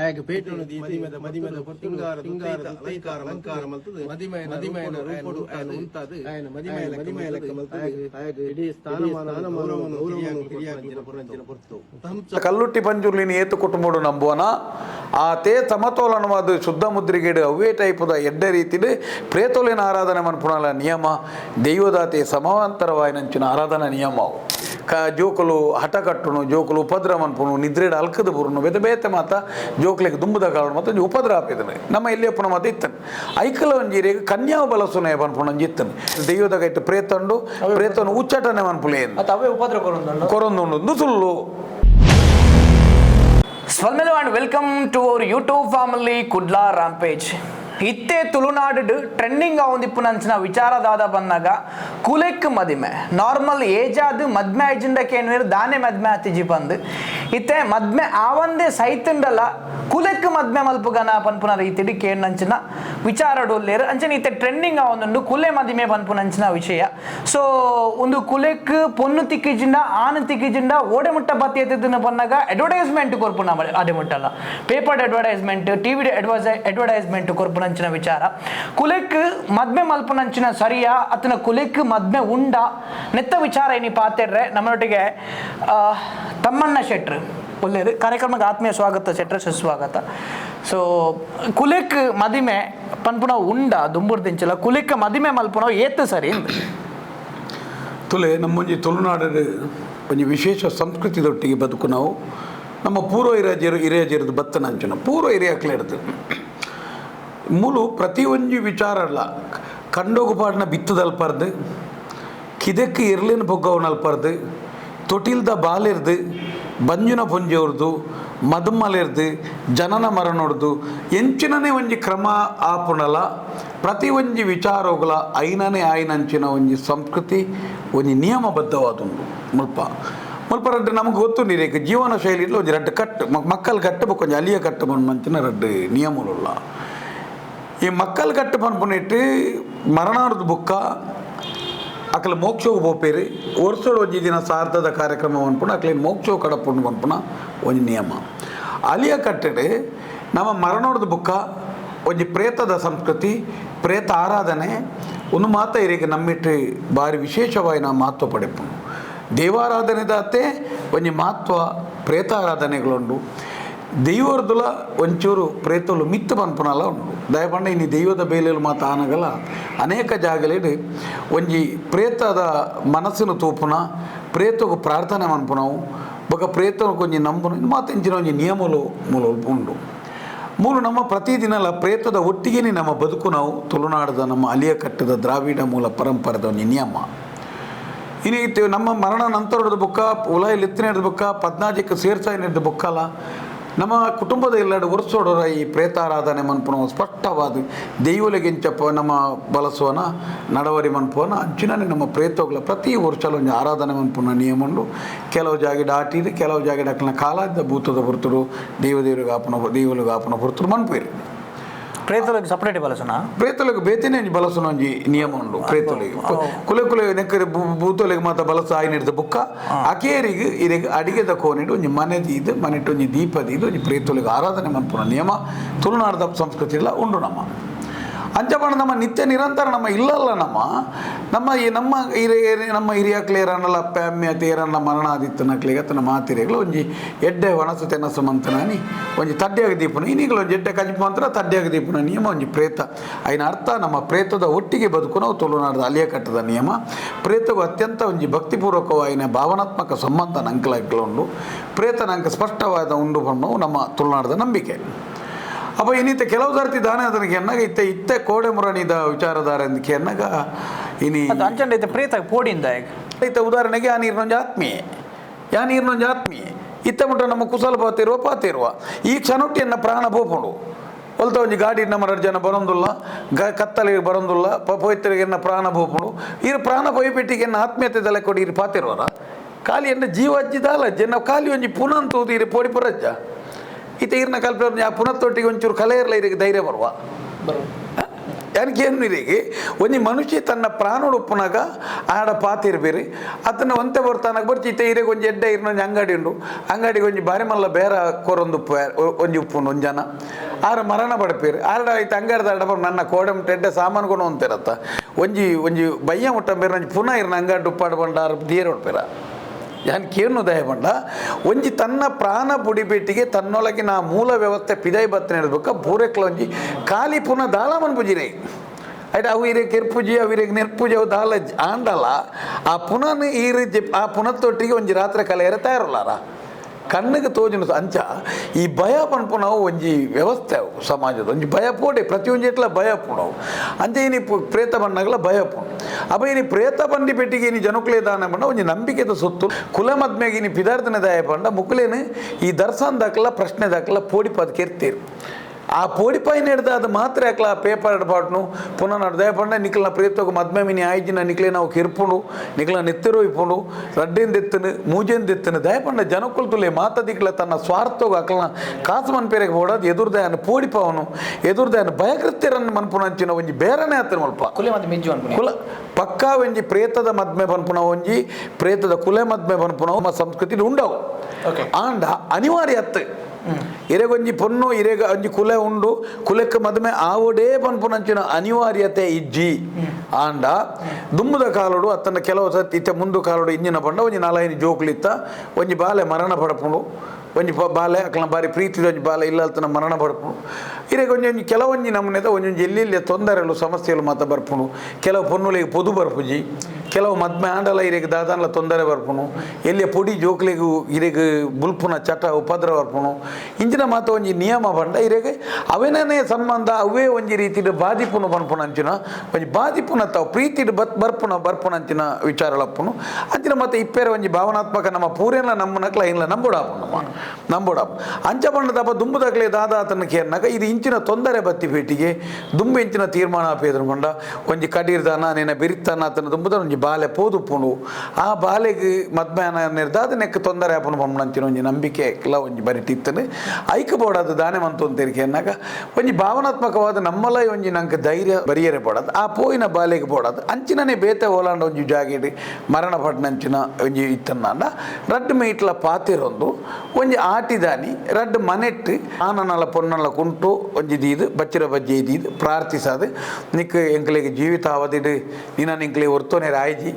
ಹಾಗೆ ಪೇಟೆಯನ್ನು ಮದಿಮೆದ ಮದಿಮೆದ ತಿಂಗಾರ ತಿಂಗಾರ ಅಲಂಕಾರ ಅಲಂಕಾರ ಮಲ್ತದೆ ಮದಿಮೆ ಮದಿಮೆನ ರೂಪಡು ಆಯನ ಉಂತಾದು ಆಯನ ಮದಿಮೆ ಮದಿಮೆ ಲೆಕ್ಕ ಮಲ್ತದೆ ಹಾಗೆ ಇಡೀ ಸ್ಥಾನಮಾನ ಗೌರವವನ್ನು ಗೌರವವನ್ನು ಕಿರಿಯಾಗಿನ ಪುರಂಜಿನ ಪೊರ್ತು ಕಲ್ಲುಟ್ಟಿ ಪಂಜುರ್ಲಿನ ಏತು ಕುಟುಂಬಡು ನಂಬುವನ ಆ ತೇ ಸಮತೋಲನವಾದ ಶುದ್ಧ ಮುದ್ರಿಗೆಡು ಅವೇ ಟೈಪುದ ಎಡ್ಡೆ ರೀತಿಡು ಪ್ರೇತೋಲಿನ ಆರಾಧನೆ ಮನ್ಪುಣಲ ನಿಯಮ ದೈವದಾತೆ ಸಮಾಂತರವಾಯಿನಂಚಿನ ಆರಾಧನಾ ನಿಯಮ ಅವು ಕ ಜೋಕುಲು ಹಠ ಕಟ್ಟುನು ಜೋಕುಲು ಉಪದ್ರ ಮನ್ಪುನು ನಿದ್ರೆಡ ಅಲ್ಕದ ಬುರುನು ಬೇತೆ ಬೇತೆ ಮಾತ ಜೋಕ್ಲೆಗ್ ದುಂಬದ ಕಾರಣ ಮತ್ತು ಒಂಜಿ ಉಪದ್ರ ಆಪಿದನು. ನಮ್ಮ ಎಲ್ಲಿ ಅಪ್ಪನ ಮಾತ ಇತ್ತನು. ಐಕಲ ಒಂಜೀರಿಗೆ ಕನ್ಯಾವ ಬಲಸುನೆ ಬನ್ಪುಣ ಅಂಜಿತ್ತನು ಇತ್ತನೆ. ದೈವದಾಗ ಇಟ್ಟು ಪ್ರೇತಂಡು ಪ್ರೇತನು ಉಚ್ಚಟನೆ ಮನ್ಪುಲೆ ಅವೇ ಉಪದ್ರ ಕೊರೊಂದುಂಡು. ಕೊರೊಂದು ನುಸುಲ್ಲು. Spandana and welcome to our YouTube family Kudla rampage ಇತ್ತೆ ತುಳುನಾಡು ಟ್ರೆಂಡಿಂಗ್ ಆವೊಂದಿಪ್ಪು ನಂಚಿನ ವಿಚಾರದಾದ ಬಂದಾಗ ಕುಲೆಕ್ ಮದಿಮೆ. ನಾರ್ಮಲ್ ಏಜಾದ್ ಮದ್ಮೆ ಏಜಿಂಡಕ್ಕೆ ಏನು ದಾನೆ ಮದ್ಮೆ ಹತ್ತಿಜಿ ಬಂದು. ಇತ್ತೆ ಮದ್ಮೆ ಆವಂದೆ ಸೈತಂಡಲ್ಲ ಕುಲೆಕ್ ಮದ್ಮೆ ಮಲ್ಪುಗನ ಪನ್ಪುನ ರೀತಿಡಿ ನಂಚಿನ ವಿಚಾರಡೋಲ್ಲೇರು ಅಂಚನೆ ಇತ್ತೆ ಟ್ರೆಂಡಿಂಗ್ ಆವೊಂದುಂಡು ಕುಲೆ ಮದಿಮೆ ಪನ್ಪುನಂಚಿನ ವಿಷಯ. ಸೊ ಒಂದು ಕುಲೆಕ್ ಪೊನ್ನು ತಿಕ್ಕಿಜಿಂಡ ಆನು ತಿಕ್ಕಿಜಿಂಡ ಓಡೆ ಮುಟ್ಟ ಬತ್ತಿ ಎತ್ತಿನ ಪನ್ನಾಗ ಅಡ್ವರ್ಟೈಸ್ಮೆಂಟ್ ಕೊರ್ಪು ನಮ್ಮ ಅಡೆ ಮುಟ್ಟಲ್ಲ. Paper advertisement TV advertise advertisement ಕೊರ್ಪು ನಂಚಿನ ವಿಚಾರ. ಕುಲೆಕ್ ಮದ್ಮೆ ಮಲ್ಪು ನಂಚಿನ ಸರಿಯಾ ಅತನ ಕುಲೆಕ್ ಮದ್ಮೆ ಉಂಡ ನೆತ್ತ ವಿಚಾರ ಏನಿ ಪಾತೆಡ್ರೆ ನಮ್ಮೊಟ್ಟಿಗೆ ಆ, ತಮ್ಮಣ್ಣ ಶೆಟ್ರು. ಒಳ್ಳೆಯದು ಕಾರ್ಯಕ್ರಮಕ್ಕೆ ಆತ್ಮೀಯ ಸ್ವಾಗತ ಚಟ್ರ ಸುಸ್ವಾಗತ. ಸೊ ಕುಲೆಕ್ ಮದಿಮೆ, ಪನ್ಪುನ ಉಂಡ, ದುಂಬುರ್ ದಿಂಚಲ, ಕುಲೆಕ್ ಮದಿಮೆ ಮಲ್ಪುನ ಏತ್ ಸರಿ. ತುಲೆ ನಮ್ಮೊಂಜಿ ತುಳುನಾಡು ಒಂಜಿ ವಿಶೇಷ ಸಂಸ್ಕೃತಿದೊಟ್ಟಿಗೆ ಬದುಕು ನಾವು. ನಮ್ಮ ಪೂರ್ವ ಇರಾಜರು ಹಿರಿಯಜರದು ಬತ್ತನ ಅಂಚನ. ಪೂರ್ವ ಇರಿಯಾಕ್ಲೆ ಇರ್ತದೆ ಮೂಲು ಪ್ರತಿಯೊಂದು ವಿಚಾರ ಅಲ್ಲ. ಕಂಡೋಗು ಪಾಡ್ನ ಬಿತ್ತದಲ್ಪಾರ್ದು ಕಿದಕ್ಕೆ ಇರ್ಲಿನ ಬೊಗ್ಗವನಲ್ಪಾರ್ದು ತೊಟಿಲ್ದ ಬಾಲಿರ್ದು ಬಂಜುನ ಮದುಮಲೆ ಮದುಮಲಿರ್ದು ಜನನ ಮರಣೊಡ್ದು ಎಂಚಿನನೇ ಒಂಜಿ ಕ್ರಮ ಆಪುಣಲ, ಪ್ರತಿ ಒಂಜಿ ವಿಚಾರಗಳ ಐನನೇ ಆಯ್ನಂಚಿನ ಒಂಜಿ ಸಂಸ್ಕೃತಿ, ಒಂಜಿ ನಿಯಮಬದ್ಧವಾದುಂಡು ಮುಲ್ಪ. ಮುಲ್ಪ ರಡ್ಡು ನಮಗೆ ಗೊತ್ತು ನೀರೇಕ ಜೀವನ ಶೈಲಿಯಲ್ಲಿ ಒಂಜಿ ರಡ್ಡು ಕಟ್ಟು ಮಕ್ಕಳು ಕಟ್ಟಬೇಕು ಕೊಂಚ ಅಲಿಯ ಕಟ್ಟು ಬಂದು ರಡ್ಡು ನಿಯಮಗಳುಳ್ಳ ಈ ಮಕ್ಕಳು ಕಟ್ಟು ಬಂದ್ಬಿಟ್ಟು ಮರಣಾರ್ದು ಬುಕ್ಕ ಅಕಲ ಮೋಕ್ಷವು ಬೋಪೇರಿ ವರ್ಷೋಡು ಒಂಜಿ ದಿನ ಸಾರ್ಥದ ಕಾರ್ಯಕ್ರಮ ಅನ್ಪುಣ ಅಕ್ಲೆ ಮೋಕ್ಷವು ಕಡಪುಂಡು ಅನ್ಪುಣ ಒಂಜಿ ನಿಯಮ. ಅಲಿಯ ಕಟ್ಟಡೆ ನಮ್ಮ ಮರಣೋಡ್ದು ಬುಕ್ಕ, ಒಂಜಿ ಪ್ರೇತದ ಸಂಸ್ಕೃತಿ, ಪ್ರೇತ ಆರಾಧನೆ ಒಂದು ಮಾತ ಇರಿಗೆ ನಮ್ಮಿಟ್ಟು ಭಾರಿ ವಿಶೇಷವಾಯಿನ ಮಹತ್ವ ಪಡೆಪುಂಡು ದೇವಾರಾಧನೆದಾತೆ ಒಂಜಿ ಮಹತ್ವ ಪ್ರೇತಾರಾಧನೆಗಳುಂಡು. ದೈವರ್ದುಲ ಒಂಚೂರು ಪ್ರೇತಲು ಮಿತ್ತು ಪನ್ಪುನಲ ಉಂಡು ದಯಪಂಡ ಇನ್ನು ದೈವದ ಬೇಲೆಲು ಮಾತ ಆನಗಲ್ಲ. ಅನೇಕ ಜಾಗಲೇಡು ಒಂಜಿ ಪ್ರೇತದ ಮನಸ್ಸಿನ ತೂಪುನ ಪ್ರೇತಕ್ಕೆ ಪ್ರಾರ್ಥನೆ ಮನ್ಪುನವು ಬೊಕ ಪ್ರೇತನ ಕೊಂಚ ನಂಬುನ ಮಾತ ಇಂಚಿನ ಒಂಜಿ ನಿಯಮಲು ಮೂಲ ಉಂಡು ಮೂರು ನಮ್ಮ ಪ್ರತಿದಿನಲ ಪ್ರೇತದ ಒಟ್ಟಿಗೆನೇ ನಮ್ಮ ಬದುಕು ನಾವು, ತುಳುನಾಡದ ನಮ್ಮ ಅಲಿಯ ಕಟ್ಟದ ದ್ರಾವಿಡ ಮೂಲ ಪರಂಪರೆದ ಒಂದು ನಿಯಮ. ಇನ್ನಿತ್ತು ನಮ್ಮ ಮರಣ ನಂತರದ ಬುಕ್ಕ, ಉಲಾಯಿ ಎತ್ತಿನ ಬುಕ್ಕ ಪದ್ನಾಜಿಕ್ಕೆ ಸೇರ್ಸಾಯಿನ ಬುಕ್ಕಲ್ಲ ನಮ್ಮ ಕುಟುಂಬದ ಎಲ್ಲೆಡೆ ಒರೆಸೋಡರ ಈ ಪ್ರೇತಾರಾಧನೆ ಮನ್ಪುನ ಸ್ಪಷ್ಟವಾದ ದೈವಲಿಗೆಂಚಪ್ಪ ನಮ್ಮ ಬಲಸೋನ ನಡವರಿ ಮನ್ಪುವನ ಅಂಚಿನಲ್ಲಿ ನಮ್ಮ ಪ್ರೇತೋಗ್ಲ ಪ್ರತಿ ವರ್ಷಲು ಒಂದು ಆರಾಧನೆ ಮನ್ಪುನ ನಿಯಮಂಡು. ಕೆಲವು ಜಾಗ ದಾಟಿದು ಕೆಲವು ಜಾಗ ಕಾಲದ ಭೂತದ ಬರ್ತರು ದೇವದೇವರಿಗೆ ಆಪನ ದೇವಲಿಗೆ ಆಪನ ಬರ್ತರು ಮನ್ಪೇರಿ ప్రేతలకు సపరేట్ బలసన ప్రేతలకు బేతేనే బలసన ನಿಯಮ ಉಂಡು ಪ್ರೇತೊಲೆಗೆ ಕುಲೆ ಕುಲೆ ನೆಕ್ಕರೆ ಬೂತೊಲೆಗೆ ಮಾತ ಬಲಸ ಆಯ್ನ ಹಿಡಿದ ಬುಕ್ಕ. ಅಕೇರಿಗೆ ಇರೆಗೆ ಅಡಿಗೆದ ಕೋನೆಡು ಒಂಜಿ ಮನೆ ಇದು ಮನೆಟ್ಟು ಒಂಜಿ ದೀಪದಿ ಇದು ಒಂಜಿ ಪ್ರೇತೊಲೆಗೆ ಆರಾಧನೆ ಮನ್ಪುನ ನಿಯಮ. ತುಳುನಾಡದ ಸಂಸ್ಕೃತಿ ಎಲ್ಲ ಉಂಡು ನಮ್ಮ. ಅಂಚಪಣ ನಮ್ಮ ನಿತ್ಯ ನಿರಂತರ ನಮ್ಮ ಇಲ್ಲಲ್ಲ ನಮ್ಮ. ನಮ್ಮ ಈ ನಮ್ಮ ಹಿರಿಯ ನಮ್ಮ ಹಿರಿಯ ಕ್ಲೇರನ್ನಲ್ಲ ಪ್ಯಾಮ್ಯ ತೇರನ್ನ ಮರಣಾದಿತ್ತನ ಕ್ಲೇಗತನ ಮಾತಿರಿಗಳು ಒಂಜಿ ಎಡ್ಡೆ ವನಸು ತೆನಸು ಮಂತನಾನಿ ಒಂಜಿ ತಡ್ಡೆಯಾಗ ದೀಪನ. ಇನ್ನೀಗಲೂ ಒಂದು ಎಡ್ಡೆ ಕಜಿಪು ಮಂತ್ರ ತಡ್ಡೆಯಾಗ ದೀಪನ ನಿಯಮ, ಒಂಜಿ ಪ್ರೇತ. ಐನ ಅರ್ಥ ನಮ್ಮ ಪ್ರೇತದ ಒಟ್ಟಿಗೆ ಬದುಕು ನಾವು ತುಳುನಾಡದ ಅಲಿಯ ಕಟ್ಟದ ನಿಯಮ. ಪ್ರೇತಗೂ ಅತ್ಯಂತ ಒಂಜಿ ಭಕ್ತಿಪೂರ್ವಕವಾಯಿನ ಭಾವನಾತ್ಮಕ ಸಂಬಂಧ ನಂಕಲಾಗ್ಲುಂಡು ಪ್ರೇತ ನಂಗೆ ಸ್ಪಷ್ಟವಾದ ಉಂಡು ಬಣ್ಣವು ನಮ್ಮ ತುಳುನಾಡದ ನಂಬಿಕೆ. ಅಪ್ಪ ಇನ್ನಿತ್ತ ಕೆಲವು ಸರ್ತಿ ದಾನ ಅದನಿಗೆ ಎನ್ನಗ ಇತ್ತೆ ಇತ್ತೆ ಕೋಡೆ ಮುರಣಿದ ವಿಚಾರಧಾರ ಅಂದಕ್ಕೆ ಎನ್ನಗ ಇನಿ ಅಂಚಂಡ ಐತೆ ಪ್ರೇತ ಪೋಡಿಂದ ಈಗ. ಇತ್ತ ಉದಾಹರಣೆಗೆ ಆ ನೀರಿನೊಂದು ಆತ್ಮೀಯೆ ಯಾ ನೀರಿನೊಂದು ಆತ್ಮೀಯೆ ಇತ್ತ ಮುಟ್ಟ ನಮ್ಮ ಕುಸಲ ಪಾತಿರುವ ಪಾತಿರುವ. ಈ ಕ್ಷಣೊಟ್ಟಿಯನ್ನು ಪ್ರಾಣ ಪೋಪುಂಡು ಒಲ್ತ ಒಂಜಿ ಗಾಡಿ ನಮ್ಮ ಜನ ಬರೊಂದುಲ್ಲ ಗ ಕತ್ತಲಿಗೆ ಬರೊಂದುಲ್ಲ ಎನ್ನ ಪ್ರಾಣ ಪೋಪುಂಡು ಇರು ಪ್ರಾಣ ಪೋಯ್ಪೆಟ್ಟಿಗೆ ಎನ್ನ ಆತ್ಮೀಯತೆ ತಲೆ ಕೊಡಿ ಇರು ಪಾತಿರುವರ. ಖಾಲಿ ಎನ್ನ ಜೀವ ಅಜ್ಜಿದಾಲ ಜನ ಖಾಲಿ ಒಂಜಿ ಪುನಂತೂದು ಇರು ಪೋಡಿ ಪುರಜ್ಜ. ಈತ ತೀರ್ನ ಕಲ್ಪನೆ ಆ ಪುನತ್ತೊಟ್ಟಿಗೆ ಒಂಚೂರು ಕಲೆ ಇರಲ್ಲ ಇದಕ್ಕೆ ಧೈರ್ಯ ಬರುವ. ಏನು ಇರಿಗೆ ಒಂಜಿ ಮನುಷ್ಯ ತನ್ನ ಪ್ರಾಣ ಉಪ್ಪುನಾಗ ಆಡ ಪಾತಿರ್ಬೇರಿ ಅದನ್ನು ಒಂತೆ ಬರ್ತಾನಾಗ ಬರ್ತಿ ಈ ಇರೆಗೆ ಒಂಜಿ ಎಡ್ಡೆ ಇರ್ನೊಂದು ಅಂಗಡಿ ಉಂಡು. ಅಂಗಡಿಗೆ ಒಂಜಿ ಬಾರಿ ಮಲ್ಲ ಬೇರೆ ಕೊರೊಂದು ಉಪ್ಪು ಒಂಜಿ ಉಪ್ಪು ಒಂದು ಜನ. ಆರ ಮರಣ ಪಡಪೇರಿ ಆರಡ ಆಯ್ತು ಅಂಗಡಿದ ಆಡ ನನ್ನ ಕೋಡೆ ಮುಟ್ಟ ಎಡ್ಡೆ ಸಾಮಾನು ಕೊಡು ಅಂತಿರತ್ತ ಒಂಜಿ ಒಂಜಿ ಬಯ್ಯ ಮುಟ್ಟ ಬೇರೆ ಒಂಜಿ ಪುನಃ ಇರ್ನ ಅಂಗಡಿ ಉಪ್ಪಾಡು ಬಂಡ ಆರು ಯಾನ್ ಕೇನು ದಯ ಬಂಡ ಒಂಜಿ ತನ್ನ ಪ್ರಾಣ ಬುಡಿಬೇಟಿಗೆ ನಾ ಮೂಲ ವ್ಯವಸ್ಥೆ ಪಿದೈ ಬತ್ತನೆ ಹೇಳ್ಬೇಕ? ಬೂರೆಕ್ಲ ಒಂಜಿ ಖಾಲಿ ಪುನಃ ದಾಳ ಮನ್ಪುಜಿರೈ ಆಯ್ತು ಅವು ಇರೇ ಕೆರ್ಪುಜಿ ಅವು ಇರೇ ನೆರ್ಪುಜಿ ಅವು ದಾಳ ಆಂಡಲ್ಲ ಆ ಪುನಃ ಈ ರೀತಿ, ಆ ಪುನಃ ತೊಟ್ಟಿಗೆ ಒಂಜಿ ರಾತ್ರಿ ಕಲೆಯರ ತಯಾರಲ್ಲಾರ. ಕಣ್ಣಿಗೆ ತೋಜಿನ ಅಂಚ, ಈ ಭಯ ಒಂಜಿ ವ್ಯವಸ್ಥೆ ಅವು ಸಮಾಜದ. ಒಂಜಿ ಭಯ ಪೋಡೆ ಪ್ರತಿಯೊಂದು ಇಟ್ಲ ಭಯ ಪುಣವು. ಅಂಚೆ ಪು- ಪ್ರೇತ ಬಣ್ಣಗಳ ಭಯ ಪುಣ. ಅಪ್ಪ ಪ್ರೇತ ಬಂಡಿ ಪೆಟ್ಟಿಗೆ ಇನಿ ಜನಕುಲೇ ದಾನ ಪಂಡ ಒಂಜಿ ನಂಬಿಕೆದ ಸೊತ್ತು. ಕುಲ ಮದ್ಮೆಗೆ ಇನಿ ಪಿದಾರ್ಥನ ದಾಯ ಪಂಡ ಮುಕ್ಲೇನು ಈ ದರ್ಶನ ದಾಖಲ, ಪ್ರಶ್ನೆ ದಾಖಲ, ಪೋಡಿ ಪದ ಕೆರ್ತೀರು ಅದು ಮಾತ್ರ ಯಾಕಲ ಪೇಪರ್ ಎಡ್ಪಾಟ್ನು ಪುನಃ ನಡ್ದೇ ಪಂಡ ನಿಕ್ಲ ಪ್ರೇತೋಗ ಮದ್ಮೆ ಮಿನಿ ಆಯ್ಜಿನ ನಿಕ್ಲೆ ನಾವು ಕಿರ್ಪುಂಡು ನಿಕ್ಲ ನೆತ್ತಿರು ಇಪ್ಪುಂಡು ರಡ್ಡಿಂದ ಮೂಜೆನ್ ಮೂಜೆಂದ ಎತ್ತನು ದಯಪಂಡ ಜನಕ್ಕುಲ್ ತುಲೆ ಮಾತದಿಕ್ಲ ತನ್ನ ಸ್ವಾರ್ಥೋಗ ಅಕ್ಲನ ಕಾಸು ಮನ್ಪೇರೆಗೆ ಓಡೋದು ಎದುರ್ದಾಯನ ಪೋಡಿಪವನು ಎದುರ್ದಾಯನ ಭಯಕೃತ್ಯರನ್ನು ಮನ್ಪುನಂಚಿನ ಒಂಜಿ ಬೇರೆನೇ ಆತನ ಮಲ್ಪ ಕುಲೆ ಮತ್ತೆ ಮಿಂಜು ಅನ್ಪುನಿ ಕುಲ ಪಕ್ಕಾ ಒಂಜಿ ಪ್ರೇತದ ಮದ್ಮೆ ಬನ್ಪುನ ಒಂಜಿ ಪ್ರೇತದ ಕುಲೆ ಮದ್ಮೆ ಬನ್ಪುನ ಸಂಸ್ಕೃತಿ ಉಂಡವು. ಆಂಡ ಅನಿವಾರ್ಯ ಅತ್ತು. ಇರೆಗೊಂಜಿ ಪೊನ್ನು, ಇರೆಗ ಒಂಜಿ ಕುಲೆ ಉಂಡು ಕುಲೆಕ್ ಮದುವೆ ಆವುಡೇ ಪನ್ಪುನಂಚಿನ ಅನಿವಾರ್ಯತೆ ಇಜ್ಜಿ. ಆಂಡ, ದುಮ್ಮದ ಕಾಲುಡು, ಅತ್ತನ ಕೆಲವು ಸತಿ ಇತ್ತೆ ಮುಂದು ಕಾಲುಡು ಇಂಜಿನ ಪಂಡ, ಒಂಜಿ ನಾಲೈನು ಜೋಕ್ಲಿತ್ತ, ಒಂಜಿ ಬಾಲೆ ಮರಣ ಪಡಪುಂಡು. ಒಂಜಿ ಬಾಲೆ ಅಕ್ಲ ಬಾರಿ ಪ್ರೀತಿದ ಒಂಜಿ ಬಾಲೆ ಅತ್ತನ ಮರಣ ಬರ್ಪುಂಡು ಇರೆಗೆ ಒಂಜಿ ಕೆಲವೊಂಜಿ ನಮೂನೆದ ಒಂಜೊಂಜಿ ಎಲ್ಲೆಲ್ಲಿ ತೊಂದರೆಗಳು ಸಮಸ್ಯೆಗಳು ಮಾತ ಬರ್ಪುಂಡು. ಕೆಲವು ಪೊನ್ನುಲಿಗೆ ಪೊದು ಬರ್ಪುಜಿ. ಕೆಲವು ಮದ್ಮೆ ಆಂಡಲ ಇರೆಗೆ ದಾದಾನ್ಲ ತೊಂದರೆ ಬರ್ಪುನು, ಎಲ್ಲಿ ಪೊಡಿ ಜೋಕ್ಲಿಗು ಇರಿಗೆ ಬುಲ್ಪುನ ಚಟ ಉಪದ್ರ ಬರ್ಪುನು. ಇಂಚಿನ ಮಾತ ಒಂಜಿ ನಿಯಮ ಬಂಡ ಇರಿಗೆ ಅವೆನೇ ಸಂಬಂಧ ಅವೇ ಒಂಜಿ ರೀತಿಡ್ ಬಾಧಿಪುನ ಬನ್ಪುನ ಅಂಚಿನ, ಒಂಜಿ ಬಾಧಿಪುನ ತಾವು ಪ್ರೀತಿಡ್ ಬತ್ ಬರ್ಪುನ ಬರ್ಪುನ ಅಂಚಿನ ವಿಚಾರಲಪ್ಪುನು ಅಂಚಿನ ಮತ್ತೆ ಇಪ್ಪೇರೆ ಒಂಜಿ ಭಾವನಾತ್ಮಕ ನಮ್ಮ ಪೂರೆಲ್ಲ ನಮ್ಮನಕ್ಲ ಇಲ್ಲ ನಂಬುಡಾಪು ನಂಬುಡಾಪು. ಅಂಚ ಬಣ್ಣದಪ್ಪ ದುಂಬುದಕ್ಲೆ ದಾದ ಆತನ ಕೇರ್ನಾಗ ಇದು ಇಂಚಿನ ತೊಂದರೆ ಬತ್ತಿ ಪೇಟಿಗೆ ದುಂಬು ಇಂಚಿನ ತೀರ್ಮಾನ ಆಪೇದ್ರು ಬಂಡ ಒಂಜಿ ಕಡೀರ್ದಾನ ನೆನ ಬಿರಿತಾನ ಆತನ ದುಂಬುದ ಒಂಜಿ ಬಾಲೆ ಪೋದುಪ್ಪುಂಡು ಆ ಬಾಲೆಗೆ ಮದ್ಮಾನ ನಿರ್ದಾದ ನೆಕ್ಕ ತೊಂದರೆ ಆಪುನು ಪಂಪಣಂಚಿನ ಒಂಜಿ ನಂಬಿಕೆ ಎಲ್ಲ ಒಂಜಿ ಬರಿಟಿತ್ತನೆ ಐಕ ಬೋಡದು ದಾನೆ ಮಂತು ಅಂತೇರಿಕೆ ಅನ್ನಾಗ ಒಂಜಿ ಭಾವನಾತ್ಮಕವಾದ ನಮ್ಮಲ ಒಂಜಿ ನಂಗೆ ಧೈರ್ಯ ಬರಿಯರೆ ಬೋಡದು. ಆ ಪೋಯಿನ ಬಾಲೆಗೆ ಬೋಡದು. ಅಂಚಿನನೆ ಬೇತೆ ಓಲಾಂಡ ಒಂಜಿ ಜಾಗೆಡ್ ಮರಣ ಪಡ್ನಂಚಿನ ಒಂಜಿ ಇತ್ತನ್ನ ರಡ್ಡು ಮೀಟ್ಲ ಪಾತಿರೊಂದು, ಒಂಜಿ ಆಟಿದಾನಿ ರಡ್ಡು ಮನೆಟ್ಟು, ಆನನಲ ಪೊನ್ನಲ ಕುಂಟು ಒಂಜಿ ದೀದು, ಬಚ್ಚಿರ ಬಜ್ಜಿ ದೀದು, ಪ್ರಾರ್ಥಿಸಾದು ನಿಕ್ ಎಂಕ್ಲೆಗೆ ಜೀವಿತ ಅವಧಿಡ್ ನಿನ್ನ ನಿಂಕ್ಲೆ ಒರ್ತೋನೆ 呢啲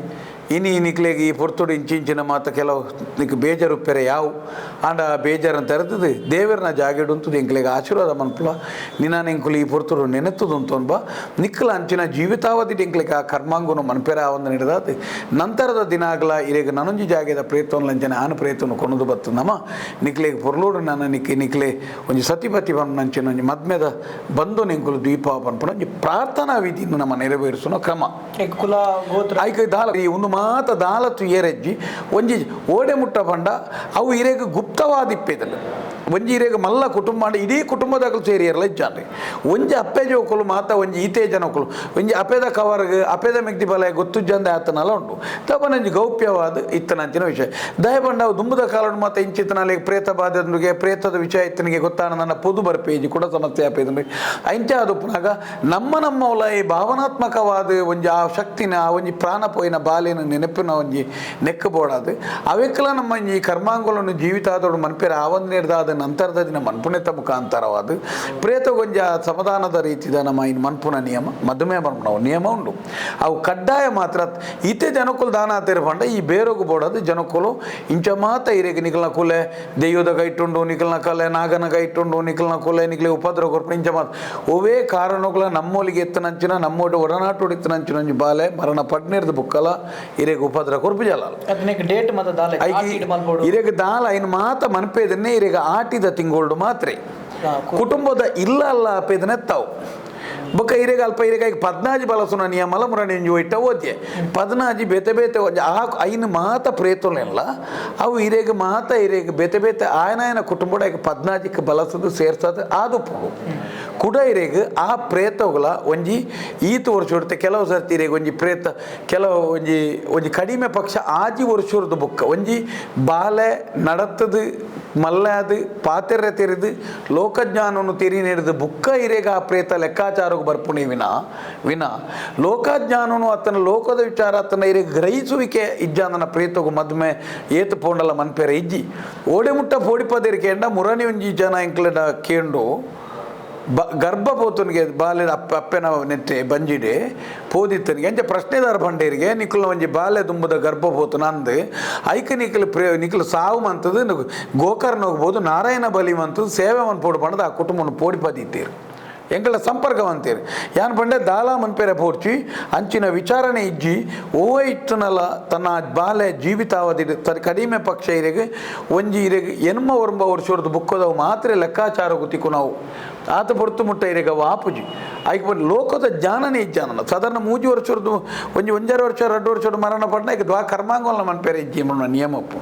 ಇನಿ ನಿಕ್ಲೆಗೆ ಈ ಪೊರ್ತುಡು ಇಂಚಿಂಚಿನ ಮಾತ ಕೆಲವು ನಿಕ್ ಬೇಜಾರು ಪೆರೆ ಯಾವು? ಆಂಡ ಬೇಜಾರನ್ನು ತೆರೆದದು ದೇವರನ್ನ ಜಾಗೆಡುಂತದು ಎಂಕ್ಲೆಗೆ ಆಶೀರ್ವಾದ ಮನ್ಪುಲ. ನಿನ್ನ ಎಂಕುಲು ಈ ಪೊರ್ತುಡು ನೆನೆತ್ತದು ಬಾ ನಿಕ್ಕಲ ಅಂಚಿನ ಜೀವಿತಾವಧಿ ಎಂಕ್ಲೆಗೆ ಆ ಕರ್ಮಾಂಗುನು ಮನ್ಪೆರ ಆವಂದ ನಡೆದಾದ ನಂತರದ ದಿನಾಗಲ ಇರೆಗೆ ನನಂಜಿ ಜಾಗದ ಪ್ರಯತ್ನ ಅಂಚನೆ ಆನ ಪ್ರಯತ್ನ ಕೊನದು ಬತ್ತು. ನಮ್ಮ ನಿಕ್ಲೆಗೆ ಪೊರ್ಲೋಡು ನನ್ನ ನಿಕ್ ನಿಕ್ಲೆ ಒಂಜಿ ಸತಿಪತಿ ಬನ್ ನಂಚಿನ ಒಂಜಿ ಮದ್ಮೆದ ಬಂದು ನಿಂಕುಲು ದ್ವೀಪ ಪನ್ಪುನ ಒಂಜಿ ಪ್ರಾರ್ಥನಾ ವಿಧಿಯನ್ನು ನಮ್ಮ ನೆರವೇರಿಸೋ ಕ್ರಮ. ಐಕ ದಾಲ ಈ ಒಂದು ಮಾತ ದಾಲತು ಏರೆಜ್ಜಿ, ಒಂಜಿ ಓಡೆ ಮುಟ್ಟ ಪಂಡ, ಅವು ಇರೆಗ್ ಗುಪ್ತವಾದಿಪ್ಪೇದಲ್ಲ ಒಂಜಿ ಇರೇಗ ಮಲ್ಲ ಕುಟುಂಬ ಇಡೀ ಕುಟುಂಬದಾಗಲು ಸೇರಿಯರಲ್ಲ ಇಜ್ಜಾನ್ರಿ ಒಂಜಿ ಅಪ್ಪೆ ಜೋಕುಲು ಮಾತ, ಒಂಜಿ ಈತೆ ಒಕ್ಕಲು ಒಂಜಿ ಅಪೇದ ಕವರ್ಗ, ಅಪೇದ ಮೆಗ್ದಿ ಬಲ ಜಂದ ಆತನಲ್ಲ ಉಂಟು. ತಪನಂಜಿ ಗೌಪ್ಯವಾದ ಇತ್ತನಂಚಿನ ವಿಷಯ. ದಯ ಪಂಡ ಅವು ದುಂಬದ ಕಾಲ ಮಾತ ಇಂಚಿತನಲ್ಲಿ ಪ್ರೇತ ಬಾಧನಿಗೆ ಪ್ರೇತದ ವಿಷಯ ಇತ್ತನಿಗೆ ಗೊತ್ತಾನ ನನ್ನ ಪೊದು ಬರ್ಪೇಜಿ ಕೂಡ ಸಮಸ್ಯೆ ಆಪೇದನ್ರಿ ಅಂಚ ಅದುಪ್ಪನಾಗ ಪುನಗ, ನಮ್ಮ ನಮ್ಮ ಒಲ ಈ ಭಾವನಾತ್ಮಕವಾದ ಒಂಜಿ ಆ ಶಕ್ತಿನ, ಆ ಒಂಜಿ ಪ್ರಾಣ ಪೋಯಿನ ಬಾಲಿನ ನೆನಪಿನ ಒಂಜಿ ನೆಕ್ಕ ಅವೆಕ್ಕಲ ನಮ್ಮ ಈ ಕರ್ಮಾಂಗಲನ್ನು ಜೀವಿತ ಆದೋಡು ಮನ್ಪೇರ ಆವಂದ ನಿರ್ದಾದ ನಂತರದ ದಿನ ಮನ್ಪುನೆತ ಮುಖಾಂತರವಾದ ಪ್ರೇತ ಗೊಂಜ ಸಮಾಧಾನದ ರೀತಿದ ನಮ್ಮ ಇನ್ ಮನ್ಪುನ ನಿಯಮ, ಮಧುಮೇಹ ಮನ್ಪುನ ನಿಯಮ ಉಂಡು. ಅವು ಕಡ್ಡಾಯ ಮಾತ್ರ, ಇತ್ತೆ ಜನಕ್ಕುಲು ದಾನ ತೆರಪಂಡ ಪಂಡ ಈ ಬೇರೋಗು ಬೋಡದು ಜನಕುಲು ಇಂಚ ಮಾತ ಇರೇಗೆ ನಿಕಲ್ನ ಕುಲೆ ದೆಯ್ಯದ ಕೈಟುಂಡು ನಿಕಲ್ನ ಕಲೆ, ನಾಗನ ಕೈಟುಂಡು ನಿಕಲ್ನ ಕುಲೆ ನಿಕ್ಲೆ ಉಪದ್ರ ಕೊರ್ಪು ಇಂಚ ಮಾತ. ಒವೇ ಕಾರಣಗಳ ನಮ್ಮೋಲಿಗೆ ಎತ್ತನಂಚಿನ ನಮ್ಮೋಡಿ ಒಡನಾಟೋಡು ಎತ್ತನಂಚಿನ ಬಾಲೆ, ಮರಣ ಪಡ್ನಿರ್ದು ಬುಕ್ಕಲ ಇರೆಗೆ ಉಪದ್ರ ಕೊರ್ಪು ಜಲಾಲ್ ಡೇಟ್ ಇರೆಗ ದಾಲ ಐನ್ ಮಾತ ಮನ್ಪೇದನ್ನೇ ಇರೆಗ ಆಟಿದ ತಿಂಗೋಲ್ಡು ಮಾತ್ರ. ಕುಟುಂಬದ ಇಲ್ಲ ಅಲ್ಲ ಅಪೇದನೆ ತಾವು ಬೊಕ್ಕ ಇರೆಗ ಈಗ ಪದ್ನಾಜಿ ಬಲಸುನ ನಿಯಮಲ ಮುರಣಿ ಒಂಜಿ ಒಯ್ಟ ಓದ್ಯೆ. ಪದ್ನಾಜಿ ಬೆತೆ ಬೇತೆ ಆ ಐನ್ ಮಾತ ಪ್ರೇತುಲೆಲ್ಲ ಅವು ಹಿರೇಗ ಮಾತ ಹಿರೇಗ ಬೆತೆ ಬೇತೆ ಆಯನ ಆಯನ ಕುಟುಂಬಡ ಈಗ ಪದ್ನಾಜಿಗೆ ಬಲಸದು ಸೇರ್ಸದು ಆದು ಕುಡ ಹಿರೇಗ ಆ ಪ್ರೇತಗಳ ಒಂಜಿ ಈತು ವರ್ಷ ಹೊಡ್ತೆ ಕೆಲವು ಸರ್ತಿ ಹಿರೇಗ ಒಂಜಿ ಪ್ರೇತ, ಕೆಲವು ಒಂಜಿ ಒಂಜಿ ಕಡಿಮೆ ಪಕ್ಷ ಆಜಿ ವರ್ಷದ ಬುಕ್ಕ. ಒಂಜಿ ಬಾಲೆ ನಡತದು ಮಲ್ಲಾದು ಪಾತೆರೆ ತೆರೆದು ಲೋಕಜ್ಞಾನವನ್ನು ತೆರಿ ನೀಡಿದ ಬುಕ್ಕ ಹಿರೇಗ ಆ ಪ್ರೇತ ಲೆಕ್ಕಾಚಾರ ಬರ್ಪುಣಿ ವಿನ. ವಿನ, ಲೋಕಜ್ಞಾನನು ಆತನ ಲೋಕದ ವಿಚಾರ ಅತನ ಇರಿ ಗ್ರಹಿಸುವಿಕೆ ಇಜ್ಜಾಂದನ ಪ್ರೇತಗು ಮದ್ಮೆ ಏತು ಪೋಂಡಲ ಮನ್ಪೇರ ಇಜ್ಜಿ. ಓಡೆ ಮುಟ್ಟ ಪೋಡಿಪದಿರಿಕೆ ಎಂಡ ಮುರನಿ ಒಂಜಿ ಜನ ಎಂಕ್ಲೆಡ ಕೇಂಡು ಬ ಗರ್ಭಪೋತನಿಗೆ ಬಾಲ್ಯದ ಅಪ್ಪ ಅಪ್ಪೆನ ನೆತ್ತೆ ಬಂಜಿಡೆ ಪೋದಿತ್ತನಿಗೆ ಎಂಚ ಪ್ರಶ್ನೆದಾರ ಬಂಡೇರಿಗೆ ನಿಕ್ಲು ಒಂಜಿ ಬಾಲ್ಯ ತುಂಬದ ಗರ್ಭಪೋತನ ಅಂದು ಐಕ ನಿಕ್ಲು ಪ್ರೇ ನಿಕ್ಲು ಸಾವು ಮಂತದು ಗೋಕರ್ಣ ಹೋಗ್ಬೋದು, ನಾರಾಯಣ ಬಲಿ ಮಂತದ್ದು ಸೇವೆ ಮನ್ಪೋಡು ಪಂಡದು ಆ ಕುಟುಂಬನ ಪೋಡಿ ಎಂಗಳ ಸಂಪರ್ಕವಂತೀರಿ. ಯಾನ್ ಪಂಡೆ ದಾಲ ಮನ್ಪೇರೆ ಪೋರ್ಚಿ ಅಂಚಿನ ವಿಚಾರಣೆ ಇಜ್ಜಿ, ಓವ ಇಟ್ಟನಲ್ಲ ತನ್ನ ಬಾಲ್ಯ ಜೀವಿತಾವಧಿ ಕಡಿಮೆ ಪಕ್ಷ ಇರೆಗೆ, ಒಂಜಿ ಇರೆಗೆ ಎನ್ಮ ಒರ್ಂಬ ವರ್ಷದ ಬುಕ್ಕದವು ಮಾತ್ರ ಲೆಕ್ಕಾಚಾರ ಗುತ್ತಿಕು ನಾವು ಆತ ಪೊರ್ತು ಮುಟ್ಟೈರೆಗ ವಾಪುಜಿ. ಐಕ್ ಬಂದು ಲೋಕದ ಜ್ಞಾನನೇ ಇಜ್ಜಾನ ಸಾಧಾರಣ ಮೂಜಿ ವರ್ಷದ್ದು ಒಂಜಿ ಒಂಜಾರು ವರ್ಷ ಎರಡು ವರ್ಷದ ಮರಣ ಪಡ್ನ ಈಗ ದ್ವಾ ಕರ್ಮಾಂಗೋಲ ಮನ್ಪೇರೆ ಇಜ್ಜಿ ಮನ ನಿಯಮಪ್ಪು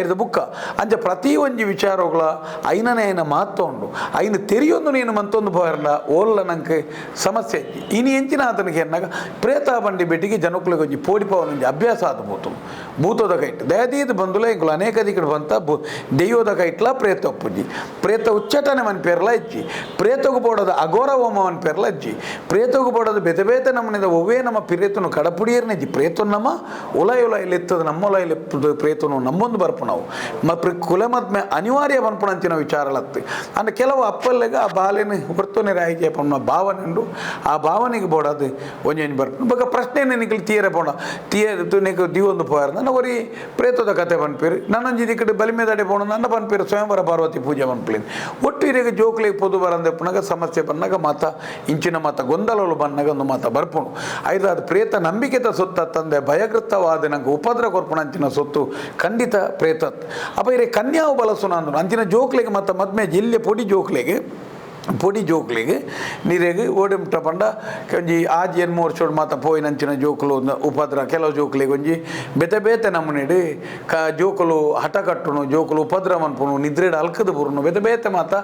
ಐದು ಬುಕ್ಕ ಅಂಚ ಪ್ರತಿ ಒಂಜಿ ವಿಚಾರಗಳ ಐನನೇ ಐನ ಮಾತ ಉಂಡು. ಐನ ತೆರಿಯೊಂದು ನೀನು ಮಂತೊಂದು ಬಾರಲ್ಲ ಓಲ್ಲ ನಂಗೆ ಸಮಸ್ಯೆ ಇಜ್ಜಿ ಇನಿ ಎಂಚಿನ ಆತನಿಗೆ ಎನ್ನಾಗ ಪ್ರೇತ ಬಂಡಿ ಬೆಟ್ಟಿಗೆ ಜನಕ್ಕಳಿಗೆ ಒಂಜಿ ಪೋಡಿಪವನ ಒಂಜಿ ಅಭ್ಯಾಸ ಆದ ಬೂತು ಭೂತೋದ ಕೈಟ್ ದಯದೀದ ಬಂದುಲ ಇಂಕುಲು ಅನೇಕ ದಿಕ್ಕಡು ಬಂತ ದೆಯ್ಯೋದ ಕೈಟ್ಲ ಪ್ರೇತ ಒಪ್ಪುಜಿ ಪ್ರೇತ ಉಚ್ಚಟನೆ ಮನ್ಪೇರ್ಲ ಇಜ್ಜಿ. ಪ್ರೇತಗು ಬೋಡದ ಅಘೋರ ಹೋಮ ಮನ್ಪೇರ್ಲ ಇಜ್ಜಿ ಪ್ರೇತಗು ಬೋಡದ ಬೆತೆ ಬೇತೆ ನಮ್ಮನಿಂದ ಒವ್ವೇ ನಮ್ಮ ಪಿರೇತನು ಕಡಪುಡಿಯರ್ನ ಪ್ರೇತನು ಪ್ರೇತು ನಮ್ಮ ಉಲಯ ಉಲಯ ಲೆತ್ತದ ನಮ್ಮ ಉಲಯ ಲೆಪ್ಪದು ಪ್ರೇತನು ನಮ್ಮೊಂದು ಬರ್ಪು ನಾವು. ಮ ಪ್ರ ಕುಲ ಮದ್ಮೆ ಅನಿವಾರ್ಯ ಬನ್ಪುಣಂಚಿನ ವಿಚಾರಲತ್ತು. ಅಂದ್ರೆ ಕೆಲವು ಅಪ್ಪಲ್ಲೆಗ ಆ ಬಾಲಿನ ಹೊರ್ತುನೆ ರಾಯಿಗೆ ಪನ್ನ ಭಾವನೆ ಉಂಡು ಆ ಭಾವನೆಗೆ ಬೋಡದು ಒಂಜೊಂಜಿ ಬರ್ಪು ಬೊಕ ಪ್ರಶ್ನೆ ನಿನಗೆ ತೀಯರೆ ಬೋಣ ತೀಯರ್ ನಿಕ್ ದಿವೊಂದು ಪೋಯರ್ ನನ್ನ ಒರಿ ಪ್ರೇತದ ಕತೆ ಪನ್ಪೇರು ನನ್ನೊಂಜಿ ದಿಕ್ಕಡು ಬಲಿಮೆದಡೆ ಬೋಣ ನನ್ನ ಪನ್ಪೇರು ಸ್ವಯಂವರ ಪಾರ್ವತಿ ಪೂಜೆ ಪನ್ಪೇನು ಒಟ್ಟು ಇರಿಗೆ ಪೊದು ಬರಂದೆ ಪುನಗ ಸಮಸ್ಯೆ ಬಂದಾಗ ಮಾತ, ಇಂಚಿನ ಮಾತ, ಗೊಂದಲಗಳು ಬಂದಾಗ ಒಂದು ಮಾತ ಬರ್ಪುಣು ಐದು ಅದು ಪ್ರೇತ ನಂಬಿಕೆದ ಸೊತ್ತ, ತಂದೆ ಭಯಕೃತವಾದ ನಂಗೆ ಉಪದ್ರ ಕೊರ್ಪುಣ ಅಂಚಿನ ಸೊತ್ತು, ಖಂಡಿತ ಪ್ರೇತ. ಅಪ್ಪ ಇರೇ ಕನ್ಯಾವು ಬಳಸು ನಾನು ಅಂಚಿನ ಜೋಕ್ಲೆಗೆ ಮತ್ತು ಮದ್ಮೆ, ಜಿಲ್ಲೆ ಪೊಡಿ ಜೋಕ್ಲಿಗೆ ಪೊಡಿ ಜೋಕ್ಲಿಗೆ, ನೀರಿಗೆ ಓಡಿಮುಟ್ಟ ಪಂಡ ಒಂಜಿ ಆಜಿ ಎನ್ಮು ವರ್ಷೋಡು ಮಾತ ಪೋಯಿನಂಚಿನ ಜೋಕುಲು ಉಪದ್ರ, ಕೆಲವು ಜೋಕುಲಿಗೆ ಒಂಜಿ ಬೆತೆ ಬೇತೆ ನಮ್ಮನೆಡು ಕ ಜೋಕುಲು ಹಠ ಕಟ್ಟುನು, ಜೋಕುಲು ಉಪದ್ರ ಮನ್ಪುನು, ನಿದ್ರೆಡ್ ಅಲ್ಕದು ಬುರುನು, ಬೆತೆ ಬೇತೆ ಮಾತ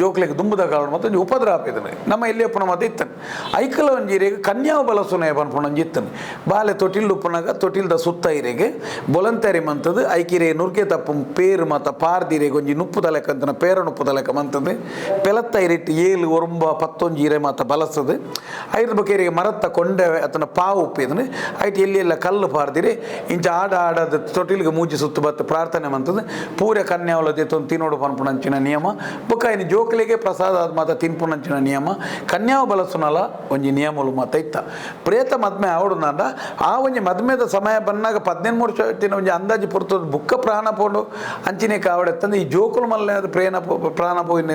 ಜೋಕ್ಲಿಗೆ ದುಂಬುದ ಕಾರಣ ಮತ್ತು ಒಂಜಿ ಉಪದ್ರ ಆಪಿದನೆ. ನಮ್ಮ ಎಲ್ಲಿ ಅಪ್ಪನ ಮಾತ ಇತ್ತನೆ. ಐಕಲ ಒಂಜಿರಿಗೆ ಕನ್ಯಾವು ಬಲಸುನೆ ಪನ್ಪುಣ ಒಂಜಿ ಇತ್ತನೆ. ಬಾಲೆ ತೊಟಿಲ್ ಉಪ್ಪನಾಗ, ತೊಟಿಲ್ದ ಸುತ್ತ ಇರೆಗೆ ಬೊಲಂತರಿ ಮಂತದು, ಐಕಿರೆ ನುರ್ಕೆ ತಪ್ಪು ಪೇರು ಮಾತ ಪಾರ್ದಿರೆಗೆ ಒಂಜಿ ನುಪ್ಪು ತಲೆಕಂತನ ಪೇರ ನುಪ್ಪು ತಲೆಕ ಮಂತದು ಪೆಲತ್ತ ಇರಿಟ್ಟು ಏಳು ಒರಂಬ ಪತ್ತೊಂಜಿ ಇರೆ ಮಾತ ಬಲಸದು ಐದು ಬಕೇರಿಗೆ ಮರತ್ತ ಕೊಂಡೆ ಅತನ ಪಾವು ಉಪ್ಪಿದನು. ಐಟ್ ಎಲ್ಲಿ ಎಲ್ಲ ಕಲ್ಲು ಪಾರ್ದಿರಿ. ಇಂಚ ಆಡ ಆಡದ ತೊಟ್ಟಿಲಿಗೆ ಮೂಜಿ ಸುತ್ತು ಬತ್ತು ಪ್ರಾರ್ಥನೆ ಮಂತದು. ಪೂರ ಕನ್ಯಾವಲ ತೆತ್ತೊಂದು ತಿನ್ನೋಡು ಪನ್ಪುಣಂಚಿನ ನಿಯಮ. ಬೊಕ್ಕ ಇನ್ನು ಜೋಕಲಿಗೆ ಪ್ರಸಾದ ಆದ ಮಾತ ತಿನ್ಪುಣಂಚಿನ ನಿಯಮ. ಕನ್ಯಾವ ಬಲಸುನಲ, ಒಂಜಿ ನಿಯಮಲು ಮಾತ ಇತ್ತ ಪ್ರೇತ ಮದ್ಮೆ ಆವಡು ನಾಂಡ ಆ ಒಂಜಿ ಮದ್ಮೆದ ಸಮಯ ಬಂದಾಗ ಪದ್ನೆಂಟು ಮೂರು ಇಟ್ಟಿನ ಒಂಜಿ ಅಂದಾಜು ಪುರ್ತದ ಬುಕ್ಕ ಪ್ರಾಣ ಪೋಂಡು. ಅಂಚಿನೆ ಕಾವಡೆತ್ತಂದು ಈ ಜೋಕುಲು ಮಲ್ಲ ಪ್ರೇಣ ಪ್ರಾಣ ಪೋಯಿನ